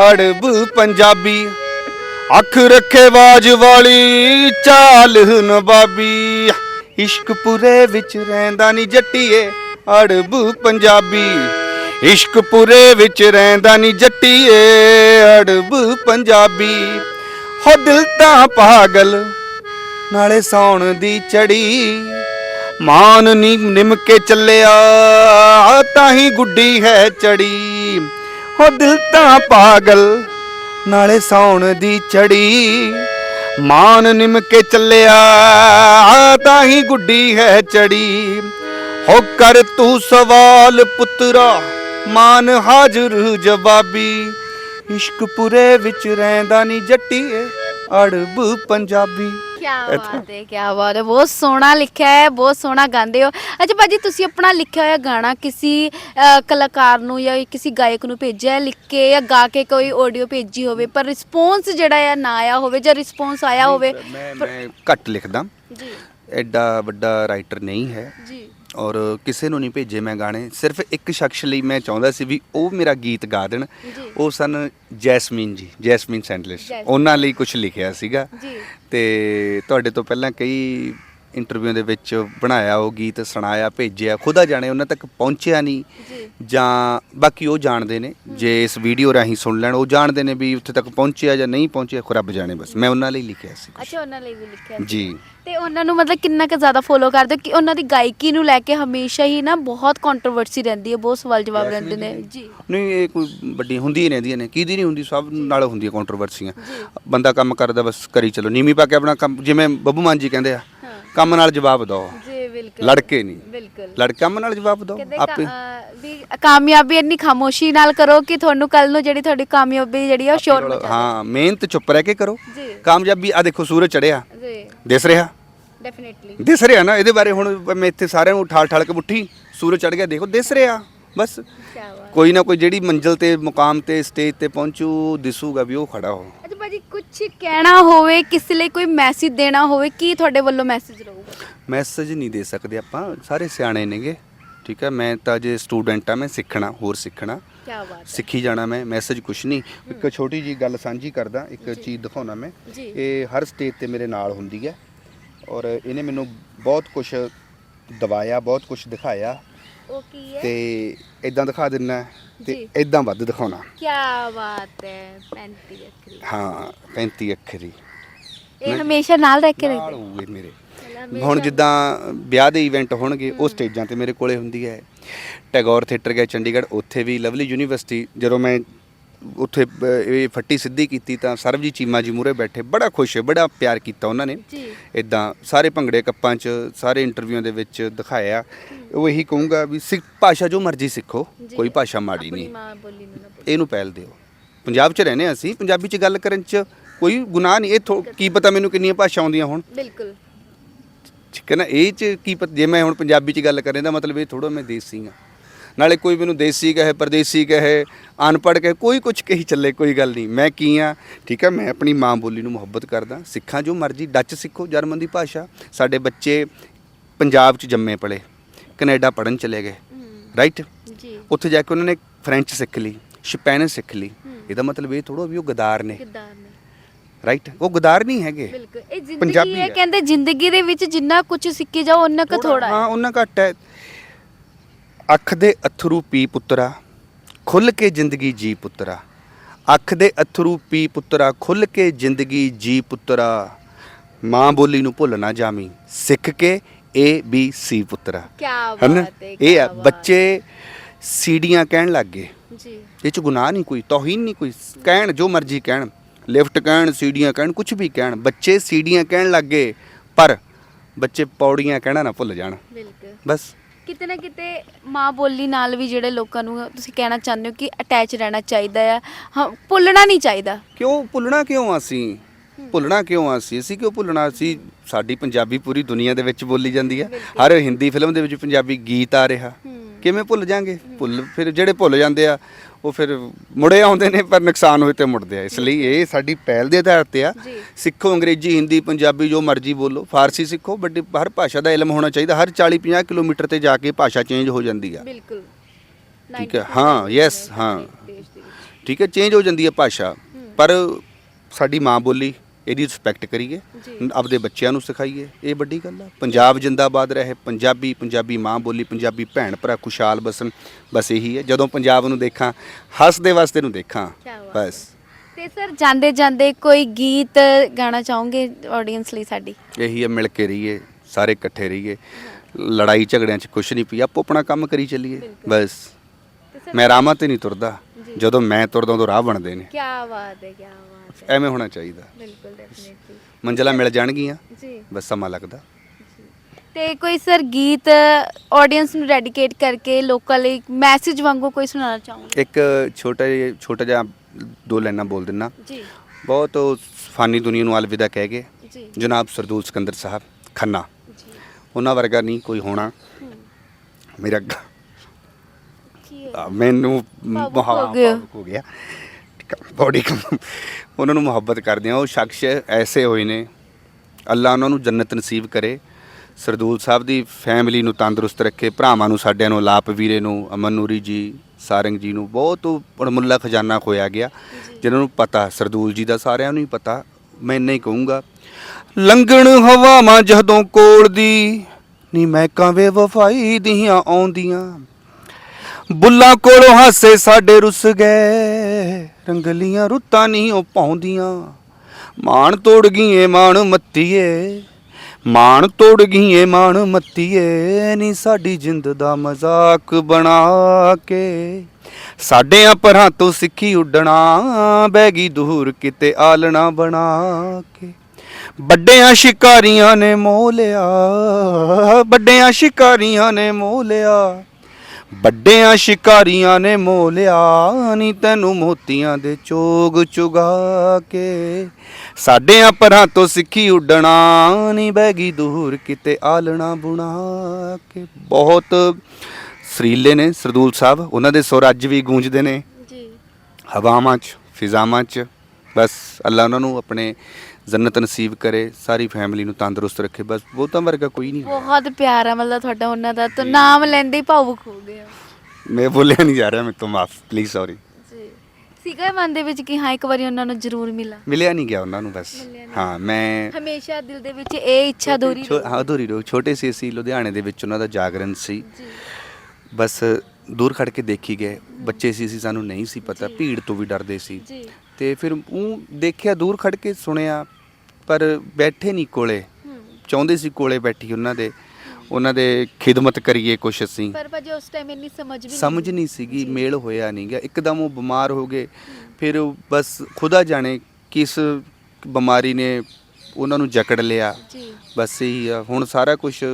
ਅੜਬ ਪੰਜਾਬੀ। ਅੱਖ ਰੱਖੇ ਬਾਜ ਵਾਲੀ, ਚਾਲ ਨਵਾਬੀ ਇਸ਼ਕਪੁਰੇ ਵਿੱਚ ਰਹਿੰਦਾ ਨਹੀਂ ਜੱਟੀਏ, ਅੜਬ ਪੰਜਾਬੀ। ਇਸ਼ਕਪੁਰੇ ਵਿੱਚ ਰਹਿੰਦਾ ਨਹੀਂ ਜੱਟੀਏ, ਅੜਬ ਪੰਜਾਬੀ। ਹੋ ਦਿਲ ਤਾਂ ਪਾਗਲ, ਨਾਲੇ ਸੌਣ ਦੀ ਚੜੀ। ਮਾਨ ਨੀ ਨਿਮ ਕੇ ਚੱਲਿਆ ਤਾਂ ਹੀ ਗੁੱਡੀ ਹੈ ਚੜੀ। ਹੋ ਦਿਲ ਤਾਂ ਪਾਗਲ, ਨਾਲੇ ਸੌਣ ਦੀ ਚੜੀ। ਮਾਨ ਨਿਮ ਕੇ ਚੱਲਿਆ ਤਾਂ ਹੀ ਗੁੱਡੀ ਹੈ ਚੜੀ। ਹੋ ਕਰ ਤੂੰ ਸਵਾਲ ਪੁੱਤਰਾ, ਮਾਨ ਹਾਜ਼ਰ ਜਵਾਬੀ। ਇਸ਼ਕਪੁਰੇ ਵਿੱਚ ਰਹਿੰਦਾ ਨਹੀਂ ਜੱਟੀਏ, ਅੜਬ ਪੰਜਾਬੀ। ਕੀ ਬਾਤ ਹੈ ਕੀ ਬਾਤ ਹੈ। ਬਹੁਤ ਸੋਹਣਾ ਲਿਖਿਆ ਹੈ ਬਹੁਤ ਸੋਹਣਾ ਗਾਉਂਦੇ ਹੋ। ਅੱਛਾ ਭਾਜੀ ਤੁਸੀਂ ਆਪਣਾ ਲਿਖਿਆ ਹੋਇਆ ਗਾਣਾ ਕਿਸੇ ਅ, ਕਲਾਕਾਰ ਨੂੰ ਜਾਂ ਕਿਸੇ ਗਾਇਕ ਨੂੰ ਭੇਜਿਆ ਹੈ ਲਿਖ ਕੇ ਜਾਂ ਗਾ ਕੇ ਕੋਈ ਆਡੀਓ ਭੇਜੀ ਹੋਵੇ ਪਰ ਰਿਸਪੌਂਸ ਜਿਹੜਾ ਆ ਨਾ ਆਇਆ ਹੋਵੇ ਜਾਂ ਰਿਸਪੌਂਸ ਆਇਆ ਹੋਵੇ ਮੈਂ ਮੈਂ ਘੱਟ ਲਿਖਦਾ। ਜੀ। ਐਡਾ ਵੱਡਾ ਰਾਈਟਰ ਨਹੀਂ ਹੈ। ਜੀ। ਔਰ ਕਿਸੇ ਨੂੰ ਨਹੀਂ ਭੇਜੇ ਮੈਂ ਗਾਣੇ ਸਿਰਫ ਇੱਕ ਸ਼ਖਸ ਲਈ ਮੈਂ ਚਾਹੁੰਦਾ ਸੀ ਵੀ ਉਹ ਮੇਰਾ ਗੀਤ ਗਾ ਦੇਣ। ਉਹ ਸਨ ਜੈਸਮੀਨ ਜੀ ਜੈਸਮੀਨ ਸੈਂਡਲਿਸ। ਉਹਨਾਂ ਲਈ ਕੁਝ ਲਿਖਿਆ ਸੀਗਾ ਜੀ ਤੇ ਤੁਹਾਡੇ ਤੋਂ ਪਹਿਲਾਂ ਕਈ ਇੰਟਰਵਿਊ ਦੇ ਵਿੱਚ ਬਣਾਇਆ ਉਹ ਗੀਤ ਸੁਣਾਇਆ ਭੇਜਿਆ ਖੁਦਾ ਜਾਣੇ ਉਹਨਾਂ ਤੱਕ ਪਹੁੰਚਿਆ ਨਹੀਂ। ਜੀ। ਬਾਕੀ ਉਹ ਜਾਣਦੇ ਨੇ ਜੇ ਇਸ ਵੀਡੀਓ ਰਾਹੀਂ ਸੁਣ ਲੈਣ ਉਹ ਜਾਣਦੇ ਨੇ ਵੀ ਉੱਥੇ ਤੱਕ ਪਹੁੰਚਿਆ ਜਾਂ ਨਹੀਂ ਪਹੁੰਚਿਆ ਖੁ ਰੱਬ ਜਾਣੇ ਬਸ। ਮੈਂ ਉਹਨਾਂ ਲਈ ਲਿਖਿਆ ਸੀ। ਅੱਛਾ ਉਹਨਾਂ ਲਈ ਵੀ ਲਿਖਿਆ ਸੀ। ਜੀ। ਤੇ ਉਹਨਾਂ ਨੂੰ ਮਤਲਬ ਕਿੰਨਾ ਕੁ ਜ਼ਿਆਦਾ ਫੋਲੋ ਕਰਦੇ ਹੋ? ਕਿ ਉਹਨਾਂ ਦੀ ਗਾਇਕੀ ਨੂੰ ਲੈ ਕੇ ਹਮੇਸ਼ਾ ਹੀ ਨਾ ਬਹੁਤ ਕੰਟਰੋਵਰਸੀ ਰਹਿੰਦੀ ਹੈ ਬਹੁਤ ਸਵਾਲ ਜਵਾਬ ਰਹਿੰਦੇ ਨੇ। ਜੀ। ਨਹੀਂ ਇਹ ਕੋਈ ਵੱਡੀ ਹੁੰਦੀ ਹੀ ਰਹਿੰਦੀਆਂ ਨੇ। ਕਿਹਦੀ ਨਹੀਂ ਹੁੰਦੀ ਸਭ ਨਾਲ ਹੁੰਦੀਆਂ ਕੰਟਰੋਵਰਸੀਆਂ ਬੰਦਾ ਕੰਮ ਕਰਦਾ ਬਸ ਕਰੀ ਚਲੋ। ਨੀਵੀਂ ਪਾ ਕੇ ਆਪਣਾ ਕੰਮ ਜਿਵੇਂ ਬੱਬੂ ਮਾਨ ਜੀ ਕਹਿੰਦੇ ਆ ਕੰਮ ਨਾਲ ਜਵਾਬ ਦਿਓ। ਜੀ ਬਿਲਕੁਲ। ਲੜਕੇ ਨਹੀਂ। ਬਿਲਕੁਲ। ਲੜ ਕੰਮ ਨਾਲ ਜਵਾਬ ਦਿਓ ਕਹਿੰਦੇ ਆਪੇ। ਕਾ- ਅਹ ਵੀ ਕਾਮਯਾਬੀ ਇੰਨੀ ਖਾਮੋਸ਼ੀ ਨਾਲ ਕਰੋ ਕਿ ਤੁਹਾਨੂੰ ਕੱਲ ਨੂੰ ਜਿਹੜੀ ਤੁਹਾਡੀ ਕਾਮਯਾਬੀ ਜਿਹੜੀ ਆ ਉਹ ਸ਼ੋਰ ਮਚਾ ਹਾਂ ਮਿਹਨਤ ਚੁੱਪ ਰਹਿ ਕੇ ਕਰੋ। ਜੀ। ਕਾਮਯਾਬੀ ਆ ਦੇਖੋ ਸੂਰਜ ਚੜਿਆ। ਜੀ। ਦਿਸ ਰਿਹਾ। ਡੈਫੀਨਿਟਲੀ ਦਿਸ ਰਿਹਾ ਨਾ ਇਹਦੇ ਬਾਰੇ ਹੁਣ ਮੈਂ ਇੱਥੇ ਸਾਰਿਆਂ ਨੂੰ ਠਾਲ ਠਾਲ ਕੇ ਮੁੱਠੀ ਸੂਰਜ ਚੜ ਗਿਆ ਦੇਖੋ ਦਿਸ ਰਿਹਾ ਬਸ। ਕੀ ਬਾਤ। ਕੋਈ ਨਾ ਕੋਈ ਜਿਹੜੀ ਮੰਜ਼ਿਲ ਤੇ ਮੁਕਾਮ ਤੇ ਸਟੇਜ ਤੇ ਪਹੁੰਚੂ ਦਿਸੂਗਾ ਵੀ ਉਹ ਖੜਾ ਹੋ। ਕੁਝ ਕਹਿਣਾ ਹੋਵੇ ਕਿਸੇ ਲਈ ਕੋਈ ਮੈਸੇਜ ਦੇਣਾ ਹੋਵੇ ਕੀ ਤੁਹਾਡੇ ਵੱਲੋਂ ਮੈਸੇਜ ਰਹੂਗਾ? ਮੈਸੇਜ ਨਹੀਂ ਦੇ ਸਕਦੇ ਆਪਾਂ ਸਾਰੇ ਸਿਆਣੇ ਨੇਗੇ ਠੀਕ ਹੈ? ਮੈਂ ਤਾਂ ਜੇ ਸਟੂਡੈਂਟ ਆ ਮੈਂ ਸਿੱਖਣਾ ਹੋਰ ਸਿੱਖਣਾ। ਕੀ ਬਾਤ ਹੈ। ਸਿੱਖੀ ਜਾਣਾ ਮੈਂ ਮੈਸੇਜ ਕੁਛ ਨਹੀਂ। ਇੱਕ ਛੋਟੀ ਜੀ ਗੱਲ ਸਾਂਝੀ ਕਰਦਾ ਇੱਕ ਚੀਜ਼ ਦਿਖਾਉਣਾ ਮੈਂ। ਜੀ। ਇਹ ਹਰ ਸਟੇਜ ਤੇ ਮੇਰੇ ਨਾਲ ਹੁੰਦੀ ਹੈ। ਔਰ ਇਹਨੇ ਮੈਨੂੰ ਬਹੁਤ ਕੁਝ ਦਵਾਇਆ ਬਹੁਤ ਕੁਝ ਦਿਖਾਇਆ। ਉਹ ਕੀ ਹੈ? ਤੇ ਇਦਾਂ ਦਿਖਾ ਦਿੰਨਾ ਤੇ। ਇਦਾਂ ਵੱਧ ਦਿਖਾਉਣਾ। ਕੀ ਬਾਤ ਹੈ 35 ਅੱਖਰੀ। ਹਾਂ 35 ਅੱਖਰੀ। ਇਹ ਹਮੇਸ਼ਾ ਨਾਲ ਰੱਖ ਕੇ ਨਾਲ ਰੱਖਦੇ ਹੋਊਗੇ ਮੇਰੇ। ਹੁਣ ਜਿੱਦਾਂ ਵਿਆਹ ਦੇ ਇਵੈਂਟ ਹੋਣਗੇ ਉਹ ਸਟੇਜਾਂ ਤੇ ਮੇਰੇ ਕੋਲੇ ਹੁੰਦੀ ਹੈ। ਟੈਗੋਰ ਥੀਏਟਰ ਗਿਆ ਚੰਡੀਗੜ੍ਹ ਉੱਥੇ ਵੀ ਲਵਲੀ ਯੂਨੀਵਰਸਿਟੀ ਜਦੋਂ ਮੈਂ ਉੱਥੇ ਇਹ ਫੱਟੀ ਸਿੱਧੀ ਕੀਤੀ ਤਾਂ ਸਰਬਜੀਤ ਚੀਮਾ ਜੀ ਮੂਰੇ ਬੈਠੇ। ਬੜਾ ਖੁਸ਼ ਬੜਾ ਪਿਆਰ ਕੀਤਾ ਉਹਨਾਂ ਨੇ। ਜੀ। ਇਦਾਂ ਸਾਰੇ ਭੰਗੜੇ ਕੱਪਾਂ 'ਚ ਸਾਰੇ ਇੰਟਰਵਿਊਆਂ ਦੇ ਵਿੱਚ ਦਿਖਾਇਆ। ਉਹ ਇਹੀ ਕਹੂੰਗਾ ਵੀ ਸਿੱਖ ਭਾਸ਼ਾ ਜੋ ਮਰਜ਼ੀ ਸਿੱਖੋ। ਕੋਈ ਭਾਸ਼ਾ ਮਾੜੀ ਨਹੀਂ। ਇਹਨੂੰ ਪਹਿਲ ਦਿਓ। ਪੰਜਾਬ 'ਚ ਰਹਿੰਦੇ ਹਾਂ ਅਸੀਂ ਪੰਜਾਬੀ 'ਚ ਗੱਲ ਕਰਨ 'ਚ ਕੋਈ ਗੁਨਾਹ ਨਹੀਂ। ਇਹ ਕੀ ਪਤਾ ਮੈਨੂੰ ਕਿੰਨੀਆਂ ਭਾਸ਼ਾ ਆਉਂਦੀਆਂ ਹੁਣ। ਬਿਲਕੁਲ। ਠੀਕ ਹੈ ਨਾ ਇਹ ਚ ਕੀ ਪਤ ਜੇ ਮੈਂ ਹੁਣ ਪੰਜਾਬੀ ਚ ਗੱਲ ਕਰਾਂ ਦਾ ਮਤਲਬ ਇਹ ਥੋੜਾ ਮੈਂ ਦੇਸੀ ਹਾਂ। ਨਾਲੇ ਕੋਈ ਮੈਨੂੰ ਦੇਸੀ ਕਹੇ ਪਰਦੇਸੀ ਕਹੇ ਅਨਪੜ੍ਹ ਕਹੇ ਕੋਈ ਕੁਝ ਕਹੀ ਚੱਲੇ ਕੋਈ ਗੱਲ ਨਹੀਂ। ਮੈਂ ਕੀ ਆ? ਠੀਕ ਹੈ ਮੈਂ ਆਪਣੀ ਮਾਂ ਬੋਲੀ ਨੂੰ ਮੁਹੱਬਤ ਕਰਦਾ। ਸਿੱਖਾਂ ਜੋ ਮਰਜ਼ੀ ਡੱਚ ਸਿੱਖੋ ਜਰਮਨ ਦੀ ਭਾਸ਼ਾ। ਸਾਡੇ ਬੱਚੇ ਪੰਜਾਬ ਚ ਜੰਮੇ ਪਲੇ ਕੈਨੇਡਾ ਪੜਨ ਚਲੇ ਗਏ। ਰਾਈਟ ਜੀ। ਉੱਥੇ ਜਾ ਕੇ ਉਹਨਾਂ ਨੇ ਫ੍ਰੈਂਚ ਸਿੱਖ ਲਈ ਸਪੈਨਿਸ਼ ਸਿੱਖ ਲਈ। ਇਹਦਾ ਮਤਲਬ ਇਹ ਥੋੜਾ ਵੀ ਉਹ ਗਦਾਰ ਨੇ। ਰਾਈਟ ਉਹ ਗਦਾਰ ਨਹੀਂ ਹੈਗੇ। ਬਿਲਕੁਲ। ਇਹ ਜ਼ਿੰਦਗੀ ਹੈ। ਕਹਿੰਦੇ ਜ਼ਿੰਦਗੀ ਦੇ ਵਿੱਚ ਜਿੰਨਾ ਕੁਝ ਸਿੱਖੀ ਜਾਓ ਉਹਨਾਂ ਕੁ ਥੋੜਾ ਹਾਂ। ਹੈ ਉਹਨਾਂ ਘੱਟ ਹੈ। ਅੱਖ ਦੇ ਅਥਰੂ ਪੀ ਪੁੱਤਰਾ ਖੁੱਲ ਕੇ ਜ਼ਿੰਦਗੀ ਜੀ ਪੁੱਤਰਾ। ਅੱਖ ਦੇ ਅਥਰੂ ਪੀ ਪੁੱਤਰਾ ਖੁੱਲ ਕੇ ਜ਼ਿੰਦਗੀ ਜੀ ਪੁੱਤਰਾ। ਮਾਂ ਬੋਲੀ ਨੂੰ ਭੁੱਲ ਨਾ ਜਾਵੀਂ ਸਿੱਖ ਕੇ ਏ ਬੀ ਸੀ ਪੁੱਤਰਾ। ਕੀ ਹਨਾ? ਬਾਤ ਹੈ ਇਹ ਕਿਆ ਆ ਬੱਚੇ ਸੀੜੀਆਂ ਕਹਿਣ ਲੱਗ ਗਏ। ਜੀ। ਇਹ ਚ ਗੁਨਾਹ ਨਹੀਂ ਕੋਈ ਤੋਹੀਨ ਨਹੀਂ ਕੋਈ। ਕਹਿਣ ਜੋ ਮਰਜ਼ੀ ਕਹਿਣ ਲਿਫਟ ਕਹਿਣ ਸੀੜੀਆਂ ਕਹਿਣ ਕੁਝ ਵੀ ਕਹਿਣ। ਬੱਚੇ ਸੀੜੀਆਂ ਕਹਿਣ ਲੱਗ ਗਏ ਪਰ ਬੱਚੇ ਪੌੜੀਆਂ ਕਹਿਣਾ ਨਾ ਭੁੱਲ ਜਾਣ। ਬਿਲਕੁਲ। ਬਸ। ਕਿਤੇ ਨਾ ਕਿਤੇ ਮਾਂ ਬੋਲੀ ਨਾਲ ਵੀ ਜਿਹੜੇ ਲੋਕਾਂ ਨੂੰ ਤੁਸੀਂ ਕਹਿਣਾ ਚਾਹੁੰਦੇ ਹੋ ਕਿ ਅਟੈਚ ਰਹਿਣਾ ਚਾਹੀਦਾ ਆ। ਹਾਂ ਭੁੱਲਣਾ ਨਹੀਂ ਚਾਹੀਦਾ। ਕਿਉਂ ਭੁੱਲਣਾ ਕਿਉਂ ਆ ਅਸੀਂ? ਭੁੱਲਣਾ ਕਿਉਂ ਆ ਅਸੀਂ? ਅਸੀਂ ਕਿਉਂ ਭੁੱਲਣਾ? ਅਸੀਂ ਸਾਡੀ ਪੰਜਾਬੀ ਪੂਰੀ ਦੁਨੀਆ ਦੇ ਵਿੱਚ ਬੋਲੀ ਜਾਂਦੀ ਹੈ ਹਰ ਹਿੰਦੀ ਫਿਲਮ ਦੇ ਵਿੱਚ ਪੰਜਾਬੀ ਗੀਤ ਆ ਰਿਹਾ। ਕਿਵੇਂ ਭੁੱਲ ਜਾਾਂਗੇ? ਭੁੱਲ ਫਿਰ ਜਿਹੜੇ ਭੁੱਲ ਜਾਂਦੇ ਆ ਉਹ ਫਿਰ ਮੁੜੇ ਆਉਂਦੇ ਨੇ ਪਰ ਨੁਕਸਾਨ ਹੋਏ ਤੇ ਮੁੜਦੇ ਆ। ਇਸ ਲਈ ਇਹ ਸਾਡੀ ਪਹਿਲ ਦੇ ਆਧਾਰ ਤੇ ਆ। ਸਿੱਖੋ ਅੰਗਰੇਜ਼ੀ ਹਿੰਦੀ ਪੰਜਾਬੀ ਜੋ ਮਰਜ਼ੀ ਬੋਲੋ ਫਾਰਸੀ ਸਿੱਖੋ ਵੱਡੀ ਹਰ ਭਾਸ਼ਾ ਦਾ ਇਲਮ ਹੋਣਾ ਚਾਹੀਦਾ। ਹਰ 40 50 ਕਿਲੋਮੀਟਰ ਤੇ ਜਾ ਕੇ ਭਾਸ਼ਾ ਚੇਂਜ ਹੋ ਜਾਂਦੀ ਆ। ਬਿਲਕੁਲ। ਠੀਕ ਹੈ, ਹਾਂ, yes, ਹਾਂ। ਠੀਕ ਹੈ ਚੇਂਜ ਹੋ ਜਾਂਦੀ ਹੈ ਭਾਸ਼ਾ। ਪਰ ਸਾਡੀ ਮਾਂ ਬੋਲੀ ਇਹਦੀ ਰਿਸਪੈਕਟ ਕਰੀਏ। ਆਪਦੇ ਬੱਚਿਆਂ ਨੂੰ ਸਿਖਾਈਏ ਇਹ ਵੱਡੀ ਗੱਲ ਆ। ਪੰਜਾਬ ਜਿੰਦਾਬਾਦ ਰਹੇ ਪੰਜਾਬੀ ਪੰਜਾਬੀ ਮਾਂ ਬੋਲੀ ਪੰਜਾਬੀ ਭੈਣ ਭਰਾ ਖੁਸ਼ਹਾਲ ਬਸਣ ਬਸ ਇਹੀ ਹੈ। ਜਦੋਂ ਪੰਜਾਬ ਨੂੰ ਦੇਖਾਂ ਹੱਸਦੇ ਵਾਸਤੇ ਨੂੰ ਦੇਖਾਂ ਬਸ। ਤੇ ਸਰ ਜਾਂਦੇ ਜਾਂਦੇ ਕੋਈ ਗੀਤ ਗਾਣਾ ਚਾਹੋਗੇ ਆਡੀਅנס ਲਈ ਸਾਡੀ? ਇਹੀ ਹੈ ਮਿਲ ਕੇ ਰਹੀਏ ਸਾਰੇ ਇਕੱਠੇ ਰਹੀਏ। ਲੜਾਈ ਝਗੜਿਆਂ 'ਚ ਕੁਛ ਨਹੀਂ ਪਈ ਆਪੋ ਆਪਣਾ ਕੰਮ ਕਰੀ ਚੱਲੀਏ। ਬਸ। ਮੈਂ ਰਾਮਾਂ ਤੇ ਨਹੀਂ ਤੁਰਦਾ। ਜਦੋਂ ਮੈਂ ਤੁਰਦਾ ਉਦੋਂ ਰਾਹ ਬਣਦੇ ਨੇ। ਕੀ ਬਾਤ ਹੈ ਕੀ ਐਵੇਂ ਹੋਣਾ ਚਾਹੀਦਾ। ਬਿਲਕੁਲ ਡੈਫੀਨਿਟਲੀ ਮੰਜ਼ਲਾਂ ਮਿਲ ਜਾਣਗੀਆਂ। ਜੀ। ਬਸ ਸਮਾਂ ਲੱਗਦਾ। ਤੇ ਕੋਈ ਸਰ ਗੀਤ ਆਡੀਅנס ਨੂੰ ਡੈਡੀਕੇਟ ਕਰਕੇ ਲੋਕਾਂ ਲਈ ਮੈਸੇਜ ਵਾਂਗੂ ਕੋਈ ਸੁਣਾਉਣਾ ਚਾਹੋਗੇ? ਇੱਕ ਛੋਟਾ ਜਿਹਾ ਛੋਟਾ ਜਿਹਾ ਦੋ ਲਾਈਨਾਂ ਬੋਲ ਦਿੰਨਾ। ਜੀ। ਬਹੁਤ ਉਹ ਫਾਨੀ ਦੁਨੀਆ ਨੂੰ ਅਲਵਿਦਾ ਕਹਿ ਗਏ ਜੀ। ਜਨਾਬ ਸਰਦੂਲ ਸਿਕੰਦਰ ਸਾਹਿਬ ਖੰਨਾ। ਜੀ। ਉਹਨਾਂ ਵਰਗਾ ਨਹੀਂ ਕੋਈ ਹੋਣਾ। ਮੇਰਾ ਗ- ਕੀ ਆ, ਮੈਨੂੰ ਭਾਵੁਕ ਮਹਾ- ਹੋ ਗਏ ਹੋ। ਭਾਵੁਕ ਹੋ ਗਿਆ। ਬੋਡੀ ਉਹਨਾਂ ਨੂੰ ਮੁਹੱਬਤ ਕਰਦੇ ਆ ਉਹ ਸ਼ਖਸ ਐਸੇ ਹੋਏ ਨੇ ਅੱਲਾ ਉਹਨਾਂ ਨੂੰ ਜੰਨਤ ਨਸੀਬ ਕਰੇ। ਸਰਦੂਲ ਸਾਹਿਬ ਦੀ ਫੈਮਿਲੀ ਨੂੰ ਤੰਦਰੁਸਤ ਰੱਖੇ ਭਰਾਵਾਂ ਨੂੰ ਸਾਡਿਆਂ ਨੂੰ ਲਾਪ ਵੀਰੇ ਨੂੰ ਅਮਨ ਨੂਰੀ ਜੀ ਸਾਰੰਗ ਜੀ ਨੂੰ ਬਹੁਤ ਅਣਮੁੱਲਾ ਖਜ਼ਾਨਾ ਖੋਇਆ ਗਿਆ। ਜਿਨ੍ਹਾਂ ਨੂੰ ਪਤਾ ਸਰਦੂਲ ਜੀ ਦਾ ਸਾਰਿਆਂ ਨੂੰ ਹੀ ਪਤਾ ਮੈਂ ਇੰਨਾ ਹੀ ਕਹੂੰਗਾ। ਲੰਗਣ ਹਵਾਵਾਂ ਜਦੋਂ ਕੋਲ ਦੀ ਨੀ ਮੈਂ ਕਾਂਵੇ ਵਫਾਈ ਦੀਆਂ ਆਉਂਦੀਆਂ। ਬੁੱਲਾਂ ਕੋਲੋਂ ਹਾਸੇ ਸਾਡੇ ਰੁੱਸ ਗਏ। ਰੰਗਲੀਆਂ ਰੁੱਤਾਂ ਨਹੀਂ ਉਹ ਪਾਉਂਦੀਆਂ। ਮਾਣ ਤੋੜ ਗਈਏ, ਮਾਣ ਮੱਤੀਏ। ਮਾਣ ਤੋੜ ਗਈਏ, ਮਾਣ ਮੱਤੀਏ। ਨੀ ਸਾਡੀ ਜਿੰਦ ਦਾ ਮਜ਼ਾਕ ਬਣਾ ਕੇ। ਸਾਡਿਆਂ ਪਰਾਂ ਤੋਂ ਸਿੱਖੀ ਉੱਡਣਾ, ਬਹਿ ਗਈ ਦੂਰ ਕਿਤੇ ਆਲਣਾ ਬਣਾ ਕੇ। ਵੱਡਿਆਂ ਸ਼ਿਕਾਰੀਆਂ ਨੇ ਮੋਹ ਲਿਆ, ਵੱਡਿਆਂ ਸ਼ਿਕਾਰੀਆਂ ਨੇ ਮੋਹ ਲਿਆ। ਵੱਡਿਆਂ ਸ਼ਿਕਾਰੀਆਂ ਨੇ ਮੋਹ ਲਿਆ ਨੀ ਤੈਨੂੰ ਮੋਤੀਆਂ ਦੇ ਚੋਗ ਚੁਗਾ ਕੇ। ਸਾਡਿਆਂ ਪਰਾਂ ਤੋਂ ਸਿੱਖੀ ਉੱਡਣਾ ਨੀ ਬਹਿ ਗਈ ਦੂਰ ਕਿਤੇ ਆਲਣਾ ਬੁਣਾ ਕੇ। ਬਹੁਤ ਸਰੀਲੇ ਨੇ ਸਰਦੂਲ ਸਾਹਿਬ ਉਹਨਾਂ ਦੇ ਸੁਰ ਅੱਜ ਵੀ ਗੂੰਜਦੇ ਨੇ। ਜੀ। ਹਵਾਵਾਂ 'ਚ ਫਿਜ਼ਾਵਾਂ 'ਚ ਬਸ ਅੱਲਾ ਉਹਨਾਂ ਨੂੰ ਆਪਣੇ ਜੰਨਤ ਨਸੀਬ ਕਰੇ ਸਾਰੀ ਫੈਮਿਲੀ ਨੂੰ ਤੰਦਰੁਸਤ ਰੱਖੇ ਬਸ ਬਹੁਤਾਂ ਵਰਗਾ ਕੋਈ ਨਹੀਂ ਬਹੁਤ ਪਿਆਰ ਆ ਮਤਲਬ ਤੁਹਾਡਾ ਉਹਨਾਂ ਦਾ ਤਾਂ ਨਾਮ ਲੈਂਦੇ ਹੀ ਭਾਵੁਕ ਹੋ ਗਏ ਹੋ। ਮੈਂ ਬੋਲਿਆ ਨਹੀਂ ਜਾ ਰਿਹਾ ਮੇਰੇ ਤੋਂ ਮਾਫ ਪਲੀਜ਼ ਸੌਰੀ ਜੀ। ਸੀਗਾ ਮਨ ਦੇ ਵਿੱਚ ਕਿ ਹਾਂ ਇੱਕ ਵਾਰੀ ਉਹਨਾਂ ਨੂੰ ਜ਼ਰੂਰ ਮਿਲਾਂ। ਮਿਲਿਆ ਨਹੀਂ ਗਿਆ ਉਹਨਾਂ ਨੂੰ ਬਸ। ਮਿਲਿਆ ਨਹੀਂ। ਹਾਂ ਮੈਂ ਹਮੇਸ਼ਾ ਦਿਲ ਦੇ ਵਿੱਚ ਇਹ ਇੱਛਾ ਦੂਰੀ ਛੋ- ਹਾਂ ਅਧੂਰੀ ਰੋ ਛੋਟੇ ਸੀ ਅਸੀਂ ਲੁਧਿਆਣੇ ਦੇ ਵਿੱਚ ਉਹਨਾਂ ਦਾ ਜਾਗਰਣ ਸੀ। ਜੀ। ਬਸ ਦੂਰ ਖੜ ਕੇ ਦੇਖੀ ਗਏ। ਬੱਚੇ ਸੀ ਅਸੀਂ ਸਾਨੂੰ ਨਹੀਂ ਸੀ ਪਤਾ। ਭੀੜ ਤੋਂ ਵੀ ਡਰਦੇ ਸੀ। ਜੀ। ਤੇ ਫਿਰ ਉਹ ਦੇਖਿਆ ਦੂਰ ਖੜ ਕੇ ਸੁਣਿਆ ਪਰ ਬੈਠੇ ਨਹੀਂ ਕੋਲੇ। ਚਾਹੁੰਦੇ ਸੀ ਕੋਲੇ ਬੈਠੀ ਉਹਨਾਂ ਦੇ। ਉਹਨਾਂ ਦੇ ਖਿਦਮਤ ਕਰੀਏ ਕੁਛ ਅਸੀਂ। ਪਰ ਭਾਜੀ ਉਸ ਟਾਈਮ ਇੰਨੀ ਸਮਝ ਵੀ ਸਮਝ ਨਹੀਂ ਸੀਗੀ ਮੇਲ ਹੋਇਆ ਨਹੀਂ ਗਿਆ। ਇੱਕਦਮ ਉਹ ਬਿਮਾਰ ਹੋ ਗਏ। ਫਿਰ ਉਹ ਬਸ ਖੁਦਾ ਜਾਣੇ ਕਿਸ ਬਿਮਾਰੀ ਨੇ ਉਹਨਾਂ ਨੂੰ ਜਕੜ ਲਿਆ। ਜੀ। ਬਸ ਇਹੀ ਆ। ਹੁਣ ਸਾਰਾ ਕੁਝ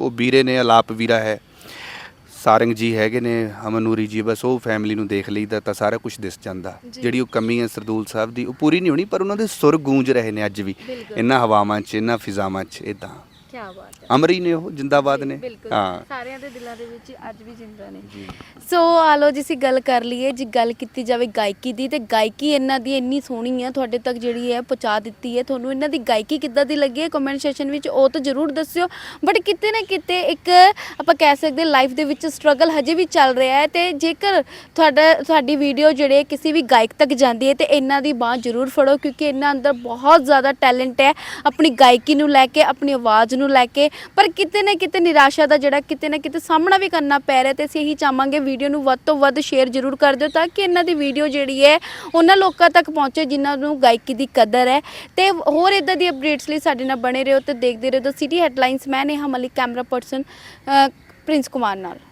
ਉਹ ਵੀਰੇ ਨੇ ਆਲਾਪ ਵੀਰਾ ਹੈ। ਸਾਰੰਗ ਜੀ ਹੈਗੇ ਨੇ ਅਮਨੂਰੀ ਜੀ ਬਸ ਉਹ ਫੈਮਿਲੀ ਨੂੰ ਦੇਖ ਲਈਦਾ ਤਾਂ ਸਾਰਾ ਕੁਝ ਦਿਸ ਜਾਂਦਾ ਜੀ। ਜਿਹੜੀ ਉਹ ਕਮੀ ਹੈ ਸਰਦੂਲ ਸਾਹਿਬ ਦੀ ਉਹ ਪੂਰੀ ਨਹੀਂ ਹੋਣੀ ਪਰ ਉਹਨਾਂ ਦੇ ਸੁਰ ਗੂੰਜ ਰਹੇ ਨੇ ਅੱਜ ਵੀ ਬਿਲਕੁਲ। ਇਹਨਾਂ ਹਵਾਵਾਂ 'ਚ ਇਹਨਾਂ ਫਿਜ਼ਾਵਾਂ 'ਚ ਇਦਾਂ ਕੀ ਬਾਤ ਹੈ। ਅਮਰੀ ਨੇ ਉਹ ਜਿੰਦਾਬਾਦ ਨੇ। ਬਿਲਕੁਲ। ਹਾਂ। ਸਾਰਿਆਂ ਦੇ ਦਿਲਾਂ ਦੇ ਵਿੱਚ ਅੱਜ ਵੀ ਜਿੰਦਾ ਨੇ। ਸੋ ਆਲੋ ਜੀ ਅਸੀਂ ਗੱਲ ਕਰ ਲਈਏ ਜੀ ਗੱਲ ਕੀਤੀ ਜਾਵੇ ਗਾਇਕੀ ਦੀ ਤੇ ਗਾਇਕੀ ਇਹਨਾਂ ਦੀ ਇੰਨੀ ਸੋਹਣੀ ਹੈ ਤੁਹਾਡੇ ਤੱਕ ਜਿਹੜੀ ਹੈ ਪਹੁੰਚਾ ਦਿੱਤੀ ਹੈ ਤੁਹਾਨੂੰ ਇਹਨਾਂ ਦੀ ਗਾਇਕੀ ਕਿੱਦਾਂ ਦੀ ਲੱਗੀ ਹੈ ਕਮੈਂਟ ਸੈਕਸ਼ਨ ਵਿੱਚ ਉਹ ਤਾਂ ਜ਼ਰੂਰ ਦੱਸਿਓ। ਬਟ ਕਿਤੇ ਨਾ ਕਿਤੇ ਇੱਕ ਆਪਾਂ ਕਹਿ ਸਕਦੇ ਲਾਈਫ ਦੇ ਵਿੱਚ ਸਟਰਗਲ ਹਜੇ ਵੀ ਚੱਲ ਰਿਹਾ ਹੈ ਤੇ ਜੇਕਰ ਤੁਹਾਡਾ ਤੁਹਾਡੀ ਵੀਡੀਓ ਜਿਹੜੇ ਕਿਸੇ ਵੀ ਗਾਇਕ ਤੱਕ ਜਾਂਦੀ ਹੈ ਤੇ ਇਹਨਾਂ ਦੀ ਬਾਹ ਜ਼ਰੂਰ ਫੜੋ ਕਿਉਂਕਿ ਇਹਨਾਂ ਅੰਦਰ ਬਹੁਤ ਜ਼ਿਆਦਾ ਟੈਲੈਂਟ ਹੈ। ਆਪਣੀ ਗਾਇਕੀ ਨੂੰ ਲੈ ਕੇ ਆਪਣੀ ਆਵਾਜ਼ ਨੂੰ ਲੈ ਕੇ, ਪਰ ਕਿਤੇ ਨਾ ਕਿਤੇ ਨਿਰਾਸ਼ਾ ਦਾ ਜਿਹੜਾ ਕਿਤੇ ਨਾ ਕਿਤੇ ਸਾਹਮਣਾ ਵੀ ਕਰਨਾ ਪੈ ਰਿਹਾ ਤੇ ਅਸੀਂ ਇਹੀ ਚਾਹਾਂਗੇ ਵੀਡੀਓ ਨੂੰ ਵੱਧ ਤੋਂ ਵੱਧ ਸ਼ੇਅਰ ਜ਼ਰੂਰ ਕਰ ਦਿਓ ਤਾਂ ਕਿ ਇਹਨਾਂ ਦੀ ਵੀਡੀਓ ਜਿਹੜੀ ਹੈ, ਉਹਨਾਂ ਲੋਕਾਂ ਤੱਕ ਪਹੁੰਚੇ ਜਿਨ੍ਹਾਂ ਨੂੰ ਗਾਇਕੀ ਦੀ ਕਦਰ ਹੈ। ਤੇ ਹੋਰ ਇਦਾਂ ਦੀ ਅਪਡੇਟਸ ਲਈ ਸਾਡੇ ਨਾਲ ਬਣੇ ਰਹੋ ਤੇ ਦੇਖਦੇ ਰਹੋ ਦ ਸਿਟੀ ਹੈਡਲਾਈਨਸ ਮੈਂ Neha Malik camera person Prince Kumar ਨਾਲ।